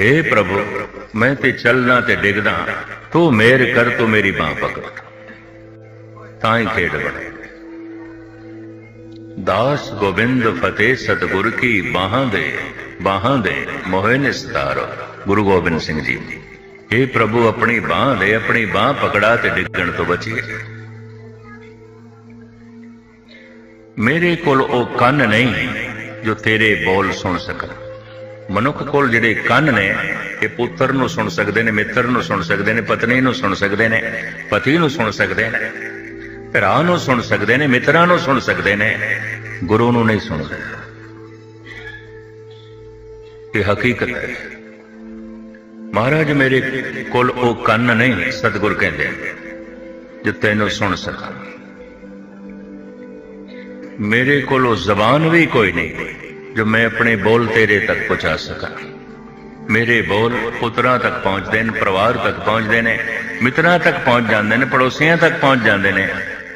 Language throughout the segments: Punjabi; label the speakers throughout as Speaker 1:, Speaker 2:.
Speaker 1: हे ਪ੍ਰਭੂ, ਮੈਂ ਤੇ ਚੱਲਣਾ ਤੇ ਡਿੱਗਦਾ, ਤੂੰ ਮੇਰ ਕਰ, ਤੂੰ ਮੇਰੀ ਬਾਹ ਪਕੜ। ਤਾਂ ਹੀ ਖੇਡ ਬਣੇ। ਦਾਸ ਗੋਬਿੰਦ ਫਤਿਹ ਸਤਿਗੁਰ ਕੀ ਬਾਹਾਂ ਦੇ ਬਾਹਾਂ ਦੇ ਮੋਹਿ ਨਿਸਤਾਰੋ। ਗੁਰੂ ਗੋਬਿੰਦ ਸਿੰਘ ਜੀ ਇਹ ਪ੍ਰਭੂ, ਆਪਣੀ ਬਾਹ ਦੇ, ਆਪਣੀ ਬਾਹ ਪਕੜਾ ਤੇ ਡਿੱਗਣ ਤੋਂ ਬਚੀਏ ਮੇਰੇ ਕੋਲ ਉਹ ਕੰਨ ਨਹੀਂ ਜੋ ਤੇਰੇ ਬੋਲ ਸੁਣ ਸਕਣ। ਮਨੁੱਖ ਕੋਲ ਜਿਹੜੇ ਕੰਨ ਨੇ, ਇਹ ਪੁੱਤਰ ਨੂੰ ਸੁਣ ਸਕਦੇ ਨੇ, ਮਿੱਤਰ ਨੂੰ ਸੁਣ ਸਕਦੇ ਨੇ, ਪਤਨੀ ਨੂੰ ਸੁਣ ਸਕਦੇ ਨੇ, ਪਤੀ ਨੂੰ ਸੁਣ ਸਕਦੇ ਨੇ, ਭਰਾ ਨੂੰ ਸੁਣ ਸਕਦੇ ਨੇ, ਮਿੱਤਰਾਂ ਨੂੰ ਸੁਣ ਸਕਦੇ ਨੇ, ਗੁਰੂ ਨੂੰ ਨਹੀਂ ਸੁਣ ਸਕਦੇ। ਇਹ ਹਕੀਕਤ ਹੈ। ਮਹਾਰਾਜ ਮੇਰੇ ਕੋਲ ਉਹ ਕੰਨ ਨਹੀਂ, ਸਤਿਗੁਰ ਕਹਿੰਦੇ ਜੋ ਤੈਨੂੰ ਸੁਣ ਸਕਾਂ। ਮੇਰੇ ਕੋਲ ਉਹ ਜ਼ਬਾਨ ਵੀ ਕੋਈ ਨਹੀਂ। ਜੋ ਮੈਂ ਆਪਣੇ ਬੋਲ ਤੇਰੇ ਤੱਕ ਪਹੁੰਚਾ ਸਕਾਂ ਮੇਰੇ ਬੋਲ ਪੁੱਤਰਾਂ ਤੱਕ ਪਹੁੰਚਦੇ ਨੇ ਪਰਿਵਾਰ ਤੱਕ ਪਹੁੰਚਦੇ ਨੇ ਮਿੱਤਰਾਂ ਤੱਕ ਪਹੁੰਚ ਜਾਂਦੇ ਨੇ ਪੜੋਸੀਆਂ ਤੱਕ ਪਹੁੰਚ ਜਾਂਦੇ ਨੇ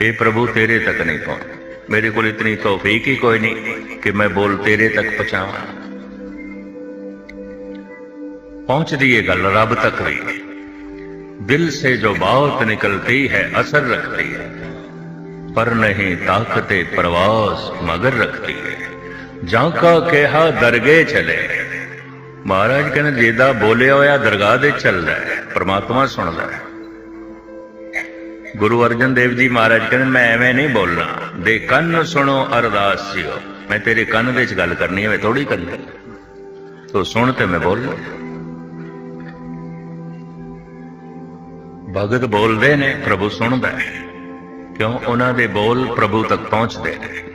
Speaker 1: ਇਹ ਪ੍ਰਭੂ ਤੇਰੇ ਤੱਕ ਨਹੀਂ ਪਹੁੰਚ ਮੇਰੇ ਕੋਲ ਇਤਨੀ ਤੌਫੀਕ ਹੀ ਕੋਈ ਨਹੀਂ ਕਿ ਮੈਂ ਬੋਲ ਤੇਰੇ ਤੱਕ ਪਹੁੰਚਾਵਾਂ पहुंचती ये गल रब तक भी दिल से जो बात निकलती है असर रखती है पर नहीं ताकते प्रवास मगर रखती है ਜਾਂ ਕਾ ਕਿਹਾ ਦਰਗੇ ਚਲੇ। ਮਹਾਰਾਜ ਕਹਿੰਦੇ ਜਿਹਦਾ ਬੋਲਿਆ ਹੋਇਆ ਦਰਗਾਹ ਦੇ ਚੱਲਦਾ ਹੈ, ਪ੍ਰਮਾਤਮਾ ਸੁਣਦਾ ਹੈ। ਗੁਰੂ ਅਰਜਨ ਦੇਵ ਜੀ ਮਹਾਰਾਜ ਕਹਿੰਦੇ, ਮੈਂ ਐਵੇਂ ਨਹੀਂ ਬੋਲਣਾ। ਦੇ ਕੰਨ ਸੁਣੋ ਅਰਦਾਸ ਜੀਓ ਮੈਂ ਤੇਰੇ ਕੰਨ ਦੇ ਵਿੱਚ ਗੱਲ ਕਰਨੀ ਹੈ, ਮੈਂ ਥੋੜੀ ਕਰਨੀ ਤੋ ਸੁਣ ਤੇ ਮੈਂ ਬੋਲ ਭਗਤ ਬੋਲਦੇ ਨੇ, ਪ੍ਰਭੂ ਸੁਣਦਾ ਹੈ। ਕਿਉਂ? ਉਹਨਾਂ ਦੇ ਬੋਲ ਪ੍ਰਭੂ ਤੱਕ ਪਹੁੰਚਦੇ ਨੇ।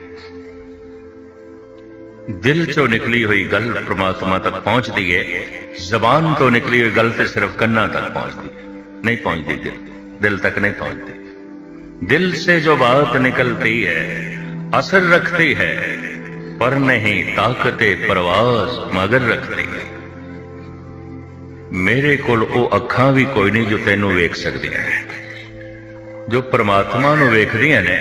Speaker 1: ਦਿਲ ਚੋਂ ਨਿਕਲੀ ਹੋਈ ਗੱਲ ਪ੍ਰਮਾਤਮਾ ਤੱਕ ਪਹੁੰਚਦੀ ਹੈ ਜ਼ਬਾਨ ਤੋਂ ਨਿਕਲੀ ਹੋਈ ਗੱਲ ਤੇ ਸਿਰਫ ਕੰਨਾਂ ਤੱਕ ਪਹੁੰਚਦੀ ਹੈ ਨਹੀਂ ਪਹੁੰਚਦੀ ਦਿਲ ਦਿਲ ਤੱਕ ਨਹੀਂ ਪਹੁੰਚਦੀ ਦਿਲ ਸੇ ਜੋ ਬਾਤ ਨਿਕਲਤੀ ਹੈ ਅਸਰ ਰੱਖਤੀ ਹੈ ਪਰ ਨਹੀਂ ਤਾਕਤੇ ਪ੍ਰਵਾਸ ਮਗਰ ਰੱਖਦੀ ਹੈ ਮੇਰੇ ਕੋਲ ਉਹ ਅੱਖਾਂ ਵੀ ਕੋਈ ਨਹੀਂ ਜੋ ਤੈਨੂੰ ਵੇਖ ਸਕਦੀਆਂ ਨੇ ਜੋ ਪ੍ਰਮਾਤਮਾ ਨੂੰ ਵੇਖਦੀਆਂ ਨੇ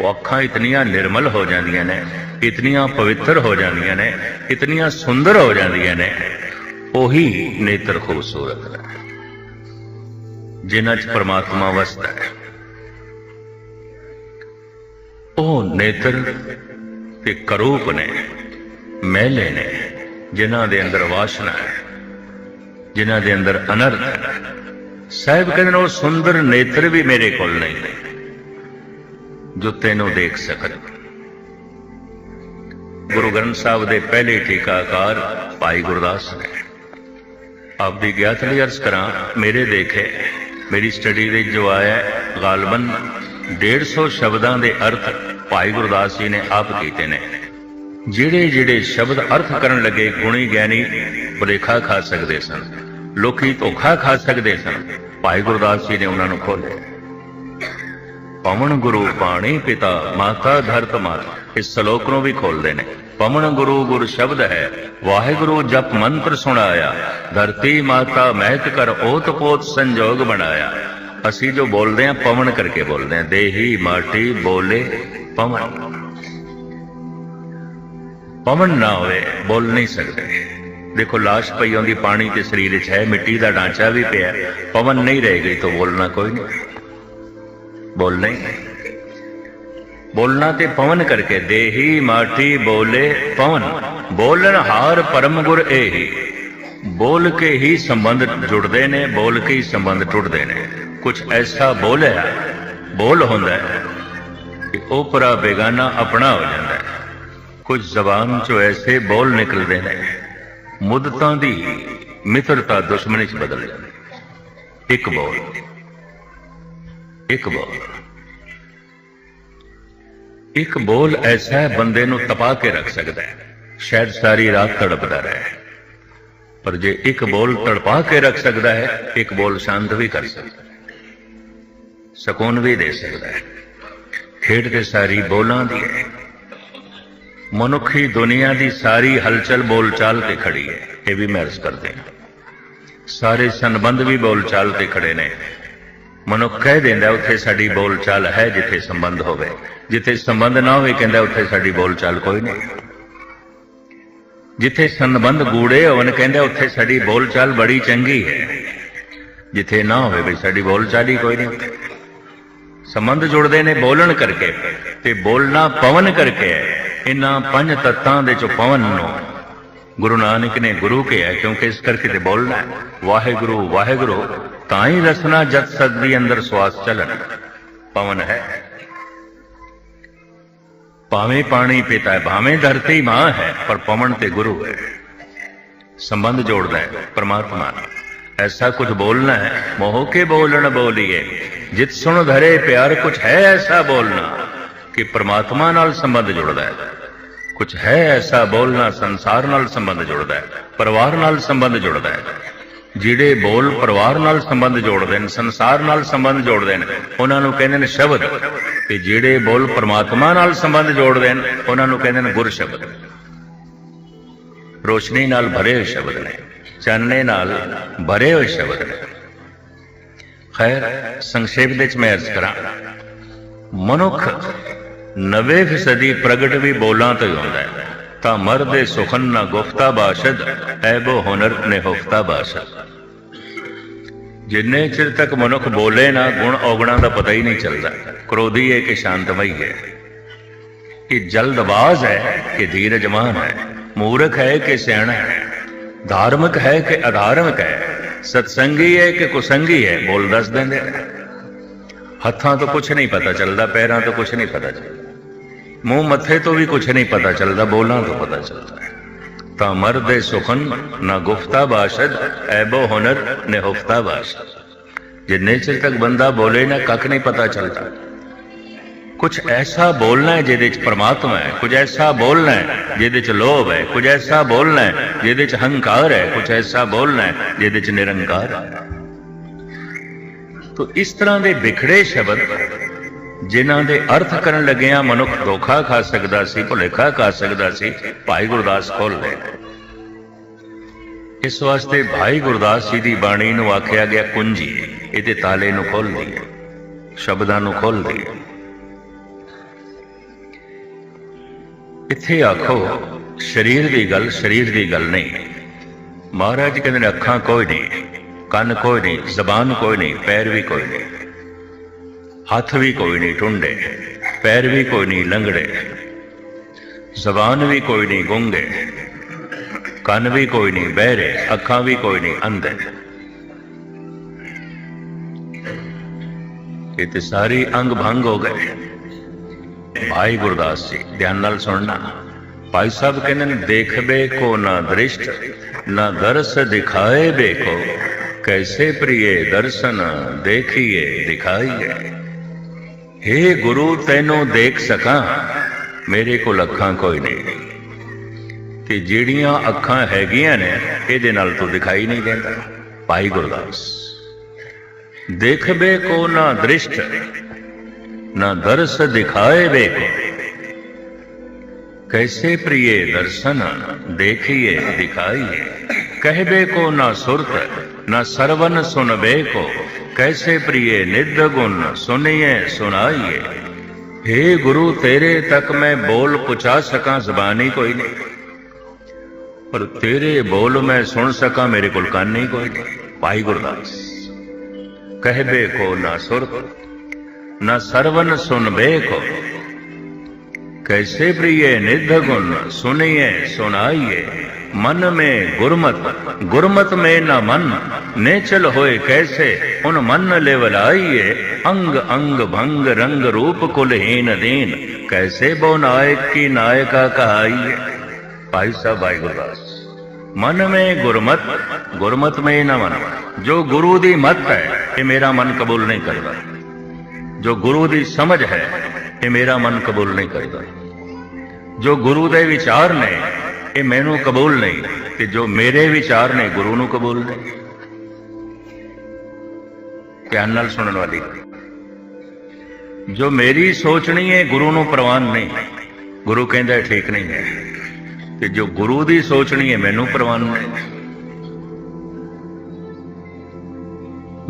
Speaker 1: ਉਹ ਅੱਖਾਂ ਇਤਨੀਆਂ ਨਿਰਮਲ ਹੋ ਜਾਂਦੀਆਂ ਨੇ, ਇਤਨੀਆਂ ਪਵਿੱਤਰ ਹੋ ਜਾਂਦੀਆਂ ਨੇ, ਇਤਨੀਆਂ ਸੁੰਦਰ ਹੋ ਜਾਂਦੀਆਂ ਨੇ, ਉਹੀ ਨੇਤਰ ਖੂਬਸੂਰਤ ਨੇ। ਜਿਨ੍ਹਾਂ 'ਚ ਪਰਮਾਤਮਾ ਵਸਦਾ ਹੈ। ਉਹ ਨੇਤਰ ਤੇ ਕਰੂਪ ਨੇ ਮਹਿਲੇ ਨੇ, ਜਿਨ੍ਹਾਂ ਦੇ ਅੰਦਰ ਵਾਸ਼ਨਾ ਹੈ, ਜਿਨ੍ਹਾਂ ਦੇ ਅੰਦਰ ਅਨਰਥ ਹੈ। ਸਾਹਿਬ ਕਹਿੰਦੇ ਨੇ, ਉਹ ਸੁੰਦਰ ਨੇਤਰ ਵੀ ਮੇਰੇ ਕੋਲ ਨਹੀਂ ਨੇ। ਜੋ ਤੈਨੂੰ ਦੇਖ ਸਕਣ। ਗੁਰੂ ਗ੍ਰੰਥ ਸਾਹਿਬ ਦੇ ਪਹਿਲੇ ਟੀਕਾਕਾਰ ਭਾਈ ਗੁਰਦਾਸ ਨੇ ਆਪ ਦੀ ਗਿਆਤ ਲਈ ਅਰਜ਼ ਕਰਾਂ ਮੇਰੇ ਦੇਖੇ ਮੇਰੀ ਸਟੱਡੀ ਦੇ ਜੋ ਆਇਆ ਹੈ, ਗਾਲਬਨ 150 ਸ਼ਬਦਾਂ ਦੇ ਅਰਥ ਭਾਈ ਗੁਰਦਾਸ ਜੀ ਨੇ ਆਪ ਕੀਤੇ ਨੇ। ਜਿਹੜੇ ਜਿਹੜੇ ਸ਼ਬਦ ਅਰਥ ਕਰਨ ਲੱਗੇ ਗੁਣੀ ਗਿਆਨੀ ਬੁਲੇਖਾ ਖਾ ਸਕਦੇ ਸਨ ਲੋਕੀ ਧੋਖਾ ਖਾ ਸਕਦੇ ਸਨ ਭਾਈ ਗੁਰਦਾਸ ਜੀ ਨੇ ਉਹਨਾਂ ਨੂੰ ਖੋਲ੍ਹਿਆ। ਪਵਨ ਗੁਰੂ ਪਾਣੀ ਪਿਤਾ ਮਾਤਾ ਧਰਤ ਮਾਤਾ। ਇਸ ਸ਼ਲੋਕ ਨੂੰ ਵੀ ਖੋਲਦੇ ਨੇ। ਪਵਨ ਗੁਰੂ ਗੁਰ ਸ਼ਬਦ ਹੈ। ਵਾਹਿਗੁਰੂ ਜਪ ਮੰਤਰ ਸੁਣਾਇਆ। ਧਰਤੀ ਮਾਤਾ ਮਹਿਤ ਕਰ ਓਤ ਪੋਤ ਸੰਜੋਗ ਬਣਾਇਆ। ਅਸੀਂ ਜੋ ਬੋਲਦੇ ਹਾਂ, ਪਵਨ ਕਰਕੇ ਬੋਲਦੇ ਹਾਂ। ਦੇਹੀ ਮਾਟੀ ਬੋਲੇ ਪਵਨ। ਪਵਨ ਨਾ ਹੋਵੇ, ਬੋਲ ਨਹੀਂ ਸਕਦੇ। ਦੇਖੋ, ਲਾਸ਼ ਪਈ ਆਉਂਦੀ, ਪਾਣੀ ਤੇ ਸਰੀਰ ਵਿੱਚ ਹੈ, ਮਿੱਟੀ ਦਾ ਢਾਂਚਾ ਵੀ ਪਿਆ। ਪਵਨ ਨਹੀਂ ਰਹੇਗੀ ਤਾਂ ਬੋਲਣਾ ਕੋਈ ਨਹੀਂ। ਬੋਲਣਾ ਹੀ ਬੋਲਣਾ ਤੇ ਪਵਨ ਕਰਕੇ ਦੇਹੀ ਮਾਠੀ ਬੋਲੇ ਪਵਨ। ਬੋਲਣ ਹਾਰ ਪਰਮ ਗੁਰ ਇਹੀ ਬੋਲ ਕੇ ਹੀ ਸੰਬੰਧ ਜੁੜਦੇ ਨੇ, ਬੋਲ ਕੇ ਹੀ ਸੰਬੰਧ ਟੁੱਟਦੇ ਨੇ। ਕੁਝ ਐਸਾ ਬੋਲਿਆ ਬੋਲ ਹੁੰਦਾ ਹੈ ਕਿ ਉਹ ਪਰਾ ਬੇਗਾਨਾ ਆਪਣਾ ਹੋ ਜਾਂਦਾ ਹੈ। ਕੁਝ ਜ਼ਬਾਨ ਚੋਂ ਐਸੇ ਬੋਲ ਨਿਕਲਦੇ ਨੇ, ਮੁੱਦਤਾਂ ਦੀ ਮਿੱਤਰਤਾ ਦੁਸ਼ਮਣੀ ਚ ਬਦਲ ਜਾਂਦੀ ਇੱਕ ਬੋਲ। ਇੱਕ ਬੋਲ। ਇੱਕ ਬੋਲ ਐਸਾ ਹੈ, ਬੰਦੇ ਨੂੰ ਤਪਾ ਕੇ ਰੱਖ ਸਕਦਾ ਹੈ। ਸ਼ਾਇਦ ਸਾਰੀ ਰਾਤ ਤੜਪਦਾ ਰਹੇ। ਪਰ ਜੇ ਇੱਕ ਬੋਲ ਤੜਪਾ ਕੇ ਰੱਖ ਸਕਦਾ ਹੈ, ਇੱਕ ਬੋਲ ਸ਼ਾਂਤ ਵੀ ਕਰ ਸਕਦਾ ਹੈ। ਸਕੂਨ ਵੀ ਦੇ ਸਕਦਾ ਹੈ। ਖੇਡ ਤੇ ਸਾਰੀ ਬੋਲਾਂ ਦੀ ਹੈ। ਮਨੁੱਖੀ ਦੁਨੀਆ ਦੀ ਸਾਰੀ ਹਲਚਲ ਬੋਲਚਾਲ ਤੇ ਖੜੀ ਹੈ। ਇਹ ਵੀ ਮੈਂ ਅਰਜ਼ ਕਰਦੇ ਹਾਂ। ਸਾਰੇ ਸੰਬੰਧ ਵੀ ਬੋਲਚਾਲ ਤੇ ਖੜੇ ਨੇ। ਮਨੁੱਖ ਕਹਿ ਦਿੰਦਾ ਉੱਥੇ ਸਾਡੀ ਬੋਲਚਾਲ ਹੈ ਜਿੱਥੇ ਸੰਬੰਧ ਹੋਵੇ। ਜਿੱਥੇ ਸੰਬੰਧ ਨਾ ਹੋਵੇ ਕਹਿੰਦਾ ਉੱਥੇ ਸਾਡੀ ਬੋਲਚਾਲ ਕੋਈ ਨਹੀਂ। ਜਿੱਥੇ ਸੰਬੰਧ ਗੂੜੇ ਹੋਣ ਕਹਿੰਦਾ ਉੱਥੇ ਸਾਡੀ ਬੋਲਚਾਲ ਬੜੀ ਚੰਗੀ ਹੈ। ਜਿੱਥੇ ਨਾ ਹੋਵੇ ਵੀ ਸਾਡੀ ਬੋਲਚਾਲ ਹੀ ਕੋਈ ਨਹੀਂ ਸੰਬੰਧ ਜੁੜਦੇ ਨੇ ਬੋਲਣ ਕਰਕੇ ਤੇ ਬੋਲਣਾ ਪਵਨ ਕਰਕੇ ਹੈ। ਇਹਨਾਂ ਪੰਜ ਤੱਤਾਂ ਦੇ ਚੋਂ ਪਵਨ ਨੂੰ ਗੁਰੂ ਨਾਨਕ ਨੇ ਗੁਰੂ ਕਿਹਾ ਕਿਉਂਕਿ ਇਸ ਕਰਕੇ ਤੇ ਬੋਲਣਾ ਹੈ ਵਾਹਿਗੁਰੂ ਵਾਹਿਗੁਰੂ ਤਾਂ ਹੀ ਰਸਨਾ ਜਤ ਸਕਦੀ ਅੰਦਰ ਸਵਾਸ ਚੱਲਣ ਪਵਨ ਹੈ ਭਾਵੇਂ ਪਾਣੀ ਪੀਤਾ ਹੈ ਭਾਵੇਂ ਧਰਤੀ ਮਾਂ ਹੈ ਪਰ ਪਵਨ ਤੇ ਗੁਰੂ ਹੈ ਸੰਬੰਧ ਜੋੜਦਾ ਹੈ ਪਰਮਾਤਮਾ ਨਾਲ ऐसा कुछ बोलना है मोह के बोलन बोलिए जित सुन धरे प्यार कुछ है ऐसा बोलना कि परमात्मा नाल संबंध जुड़दा है ਕੁਝ ਹੈ ਐਸਾ ਬੋਲਣਾ ਸੰਸਾਰ ਨਾਲ ਸੰਬੰਧ ਜੁੜਦਾ ਹੈ, ਪਰਿਵਾਰ ਨਾਲ ਸੰਬੰਧ ਜੁੜਦਾ ਹੈ। ਜਿਹੜੇ ਬੋਲ ਪਰਿਵਾਰ ਨਾਲ ਸੰਬੰਧ ਜੋੜਦੇ ਨੇ, ਸੰਸਾਰ ਨਾਲ ਸੰਬੰਧ ਜੋੜਦੇ ਨੇ, ਉਹਨਾਂ ਨੂੰ ਕਹਿੰਦੇ ਨੇ ਸ਼ਬਦ। ਤੇ ਜਿਹੜੇ ਬੋਲ ਪਰਮਾਤਮਾ ਨਾਲ ਸੰਬੰਧ ਜੋੜਦੇ ਨੇ, ਉਹਨਾਂ ਨੂੰ ਕਹਿੰਦੇ ਨੇ ਗੁਰ ਸ਼ਬਦ। ਰੋਸ਼ਨੀ ਨਾਲ ਭਰੇ ਹੋਏ ਸ਼ਬਦ ਨੇ, ਚਾਨਣੇ ਨਾਲ ਭਰੇ ਹੋਏ ਸ਼ਬਦ ਨੇ। ਖੈਰ, ਸੰਖੇਪ ਵਿੱਚ ਮੈਂ ਅਰਜ਼ ਕਰਾਂ, ਮਨੁੱਖ 90% ਪ੍ਰਗਟ ਵੀ ਬੋਲਾਂ ਤੋਂ ਹੀ ਹੁੰਦਾ ਹੈ। ਤਾਂ ਮਰਦੇ ਸੁਖਨ ਨਾ ਗੁਫਤਾ ਬਾਸ਼ਦ ਐਬੋ ਹੁਨਰ ਨੇ ਹੁਫਤਾ ਬਾਸ਼ਦ। ਜਿੰਨੇ ਚਿਰ ਤੱਕ ਮਨੁੱਖ ਬੋਲੇ ਨਾ, ਗੁਣ ਔਗਣਾਂ ਦਾ ਪਤਾ ਹੀ ਨਹੀਂ ਚੱਲਦਾ। ਕ੍ਰੋਧੀ ਹੈ ਕਿ ਸ਼ਾਂਤਮਈ ਹੈ। ਇਹ ਜਲਦਬਾਜ਼ ਹੈ ਕਿ ਧੀਰਜਮਾਨ ਹੈ। ਮੂਰਖ ਹੈ ਕਿ ਸਿਆਣਾ ਹੈ। ਧਾਰਮਿਕ ਹੈ ਕਿ ਅਧਾਰਮਿਕ ਹੈ। ਸਤਸੰਗੀ ਹੈ ਕਿ ਕੁਸੰਗੀ ਹੈ, ਬੋਲ ਦੱਸ ਦਿੰਦੇ ਨੇ। ਹੱਥਾਂ ਤੋਂ ਕੁਝ ਨਹੀਂ ਪਤਾ ਚੱਲਦਾ, ਪੈਰਾਂ ਤੋਂ ਕੁਝ ਨਹੀਂ ਪਤਾ ਚੱਲਦਾ। ਮੂੰਹ ਮੱਥੇ ਤੋਂ ਵੀ ਕੁਝ ਨਹੀਂ ਪਤਾ ਚੱਲਦਾ, ਬੋਲਾਂ ਤੋਂ ਪਤਾ ਚੱਲਦਾ ਹੈ। ਤਾਂ ਮਰਦੇ ਸੁਖਨ ਨਾ ਗੁਫਤਾ ਬਾਸ਼ਦ, ਐਬੋ ਹੁਨਰ ਨੇ ਹੁਫਤਾ ਬਾਸ਼ਦ। ਜਿੰਨੇ ਚਿਰ ਤੱਕ ਬੰਦਾ ਬੋਲੇ ਨਾ ਕੱਖ ਨਹੀਂ ਪਤਾ ਚੱਲਦਾ। ਕੁਝ ਐਸਾ ਬੋਲਣਾ ਹੈ ਜਿਹਦੇ ਚ ਪਰਮਾਤਮਾ ਹੈ ਕੁਝ ਐਸਾ ਬੋਲਣਾ ਹੈ ਜਿਹਦੇ ਚ ਲੋਭ ਹੈ ਕੁਝ ਐਸਾ ਬੋਲਣਾ ਹੈ ਜਿਹਦੇ ਚ ਹੰਕਾਰ ਹੈ ਕੁਝ ਐਸਾ ਬੋਲਣਾ ਹੈ ਜਿਹਦੇ ਚ ਨਿਰੰਕਾਰ ਹੈ। ਤੋ ਇਸ ਤਰ੍ਹਾਂ ਦੇ ਵਿਖੜੇ ਸ਼ਬਦ ਜਿਨ੍ਹਾਂ ਦੇ ਅਰਥ ਕਰਨ ਲੱਗਿਆਂ ਮਨੁੱਖ ਧੋਖਾ ਖਾ ਸਕਦਾ ਸੀ, ਭੁਲੇਖਾ ਖਾ ਸਕਦਾ ਸੀ, ਭਾਈ ਗੁਰਦਾਸ ਖੋਲ ਲੈ ਇਸ ਵਾਸਤੇ ਭਾਈ ਗੁਰਦਾਸ ਜੀ ਦੀ ਬਾਣੀ ਨੂੰ ਆਖਿਆ ਗਿਆ ਕੁੰਜੀ, ਇਹਦੇ ਤਾਲੇ ਨੂੰ ਖੋਲਦੀ ਹੈ ਸ਼ਬਦਾਂ ਨੂੰ ਖੋਲਦੀ ਹੈ ਇੱਥੇ ਆਖੋ, ਸਰੀਰ ਦੀ ਗੱਲ ਸਰੀਰ ਦੀ ਗੱਲ ਨਹੀਂ। ਮਹਾਰਾਜ ਕਹਿੰਦੇ ਨੇ ਅੱਖਾਂ ਕੋਈ ਨਹੀਂ, ਕੰਨ ਕੋਈ ਨਹੀਂ, ਜ਼ਬਾਨ ਕੋਈ ਨਹੀਂ, ਪੈਰ ਵੀ ਕੋਈ ਨਹੀਂ। ਹੱਥ ਵੀ ਕੋਈ ਨਹੀਂ ਟੁੰਡੇ, ਪੈਰ ਵੀ ਕੋਈ ਨਹੀਂ ਲੰਗੜੇ, ਜ਼ਬਾਨ ਵੀ ਕੋਈ ਨਹੀਂ ਗੁੰਗੇ, ਕੰਨ ਵੀ ਕੋਈ ਨਹੀਂ ਬਹਿਰੇ, ਅੱਖਾਂ ਵੀ ਕੋਈ ਨਹੀਂ ਅੰਧੇ। ਇਹ ਤੇ ਸਾਰੀ ਅੰਗ ਭੰਗ ਹੋ ਗਏ। ਭਾਈ ਗੁਰਦਾਸ ਜੀ, ਧਿਆਨ ਨਾਲ ਸੁਣਨਾ। ਭਾਈ ਸਾਹਿਬ ਕਹਿੰਦੇ ਨੇ ਦੇਖਬੇ ਕੋ ਨਾ ਦ੍ਰਿਸ਼ਟ, ਨਾ ਦਰਸ ਦਿਖਾਏ ਬੇਕੋ ਕੈਸੇ ਪ੍ਰੀਏ ਦਰਸ਼ਨ ਦੇਖੀਏ, ਦਿਖਾਈਏ। हे ਗੁਰੂ, ਤੈਨੂੰ ਦੇਖ ਸਕਾਂ। ਮੇਰੇ ਕੋਲ ਅੱਖਾਂ ਕੋਈ ਨਹੀਂ। ਤੇ ਜਿਹੜੀਆਂ ਅੱਖਾਂ ਹੈਗੀਆਂ ਨੇ, ਇਹਦੇ ਨਾਲ ਤੂੰ ਦਿਖਾਈ ਨਹੀਂ ਦਿੰਦਾ। ਭਾਈ ਗੁਰਦਾਸ, ਦੇਖਵੇ ਕੋ ਨਾ ਦ੍ਰਿਸ਼ਟ, ਨਾ ਦਰਸ ਦਿਖਾਏ ਵੇ ਕੋ। ਕੈਸੇ ਪ੍ਰਿਏ ਦਰਸ਼ਨ, ਦੇਖੀਏ, ਦਿਖਾਈਏ। ਕਹਿਵੇ ਕੋ ਨਾ ਸੁਰਤ, ਨਾ ਸਰਵਨ ਸੁਨਵੇ ਕੋ। कैसे प्रिय निध गुण सुनिए, सुनाइए। हे गुरु, तेरे तक मैं बोल पुचा सका, जबानी कोई नहीं। पर तेरे बोल मैं सुन सका, मेरे कान नहीं कोई नहीं। भाई गुरदास कहबे को ना सुरत न सरवन सुनबे को कैसे प्रिय निध गुण सुनिए, सुनाइए। मन में गुरमत गुरमत में न मन, नेचल होए कैसे? ਹੁਣ ਮਨ ਲੈਵਲਾਈਏ ਅੰਗ ਅੰਗ ਭੰਗ ਰੰਗ ਰੂਪ ਕੁਲ ਹੀਨ ਦੇਨ। ਕੈਸੇ ਬੋ ਨਾਇਕ ਕੀ ਨਾਇਕਾ ਕਹਾਈਏ? ਭਾਈ ਸਾਹਿਬ ਭਾਈ ਗੁਰਦਾਸ ਮਨ ਮੇ ਗੁਰਮਤ ਗੁਰਮਤ ਮੇ ਨਾ ਮਨ। ਜੋ ਗੁਰੂ ਦੀ ਮਤ ਹੈ, ਇਹ ਮੇਰਾ ਮਨ ਕਬੂਲ ਨਹੀਂ ਕਰਦਾ। ਜੋ ਗੁਰੂ ਦੀ ਸਮਝ ਹੈ, ਇਹ ਮੇਰਾ ਮਨ ਕਬੂਲ ਨਹੀਂ ਕਰਦਾ। ਜੋ ਗੁਰੂ ਦੇ ਵਿਚਾਰ ਨੇ, ਇਹ ਮੈਨੂੰ ਕਬੂਲ ਨਹੀਂ। ਤੇ ਜੋ ਮੇਰੇ ਵਿਚਾਰ ਨੇ, ਗੁਰੂ ਨੂੰ ਕਬੂਲ ਨਹੀਂ। ਧਿਆਨ ਨਾਲ ਸੁਣਨ ਵਾਲੀ। ਜੋ ਮੇਰੀ ਸੋਚਣੀ ਹੈ, ਗੁਰੂ ਨੂੰ ਪ੍ਰਵਾਨ ਨਹੀਂ। ਗੁਰੂ ਕਹਿੰਦਾ ਠੀਕ ਨਹੀਂ ਹੈ। ਤੇ ਜੋ ਗੁਰੂ ਦੀ ਸੋਚਣੀ ਹੈ, ਮੈਨੂੰ ਪ੍ਰਵਾਨ ਨਹੀਂ।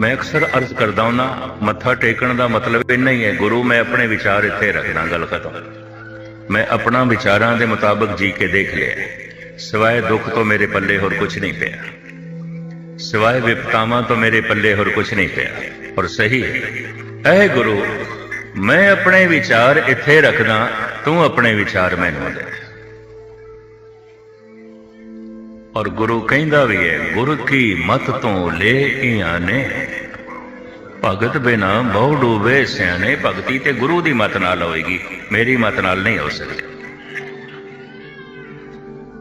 Speaker 1: ਮੈਂ ਅਕਸਰ ਅਰਜ਼ ਕਰਦਾ ਹਾਂ ਮੱਥਾ ਟੇਕਣ ਦਾ ਮਤਲਬ ਇਹ ਨਹੀਂ ਹੈ, ਗੁਰੂ ਮੈਂ ਆਪਣੇ ਵਿਚਾਰ ਇੱਥੇ ਰੱਖਦਾ, ਗੱਲ ਖਤਮ। ਮੈਂ ਆਪਣਾ ਵਿਚਾਰਾਂ ਦੇ ਮੁਤਾਬਕ ਜੀ ਕੇ ਦੇਖ ਲਿਆ। ਸਿਵਾਏ ਦੁੱਖ ਤੋਂ ਮੇਰੇ ਪੱਲੇ ਹੋਰ ਕੁਝ ਨਹੀਂ ਪਿਆ। ਸਿਵਾਏ ਵਿਪਤਾਵਾਂ ਤੋਂ ਮੇਰੇ ਪੱਲੇ ਹੋਰ ਕੁਝ ਨਹੀਂ ਪਿਆ। ਔਰ ਸਹੀ ਹੈ ਐ ਗੁਰੂ, ਮੈਂ ਆਪਣੇ ਵਿਚਾਰ ਇੱਥੇ ਰੱਖਦਾ, ਤੂੰ ਆਪਣੇ ਵਿਚਾਰ ਮੈਨੂੰ ਦੇ। ਔਰ ਗੁਰੂ ਕਹਿੰਦਾ ਵੀ ਹੈ, ਗੁਰ ਕੀ ਮਤ ਤੋਂ ਲੈ ਆਨੇ ਭਗਤ ਬਿਨਾ ਬਹੁ ਡੂਬੇ ਸਿਆਣੇ, ਭਗਤੀ ਤੇ ਗੁਰੂ ਦੀ ਮਤ ਨਾਲ ਹੋਏਗੀ, ਮੇਰੀ ਮਤ ਨਾਲ ਨਹੀਂ ਹੋ ਸਕਦੀ।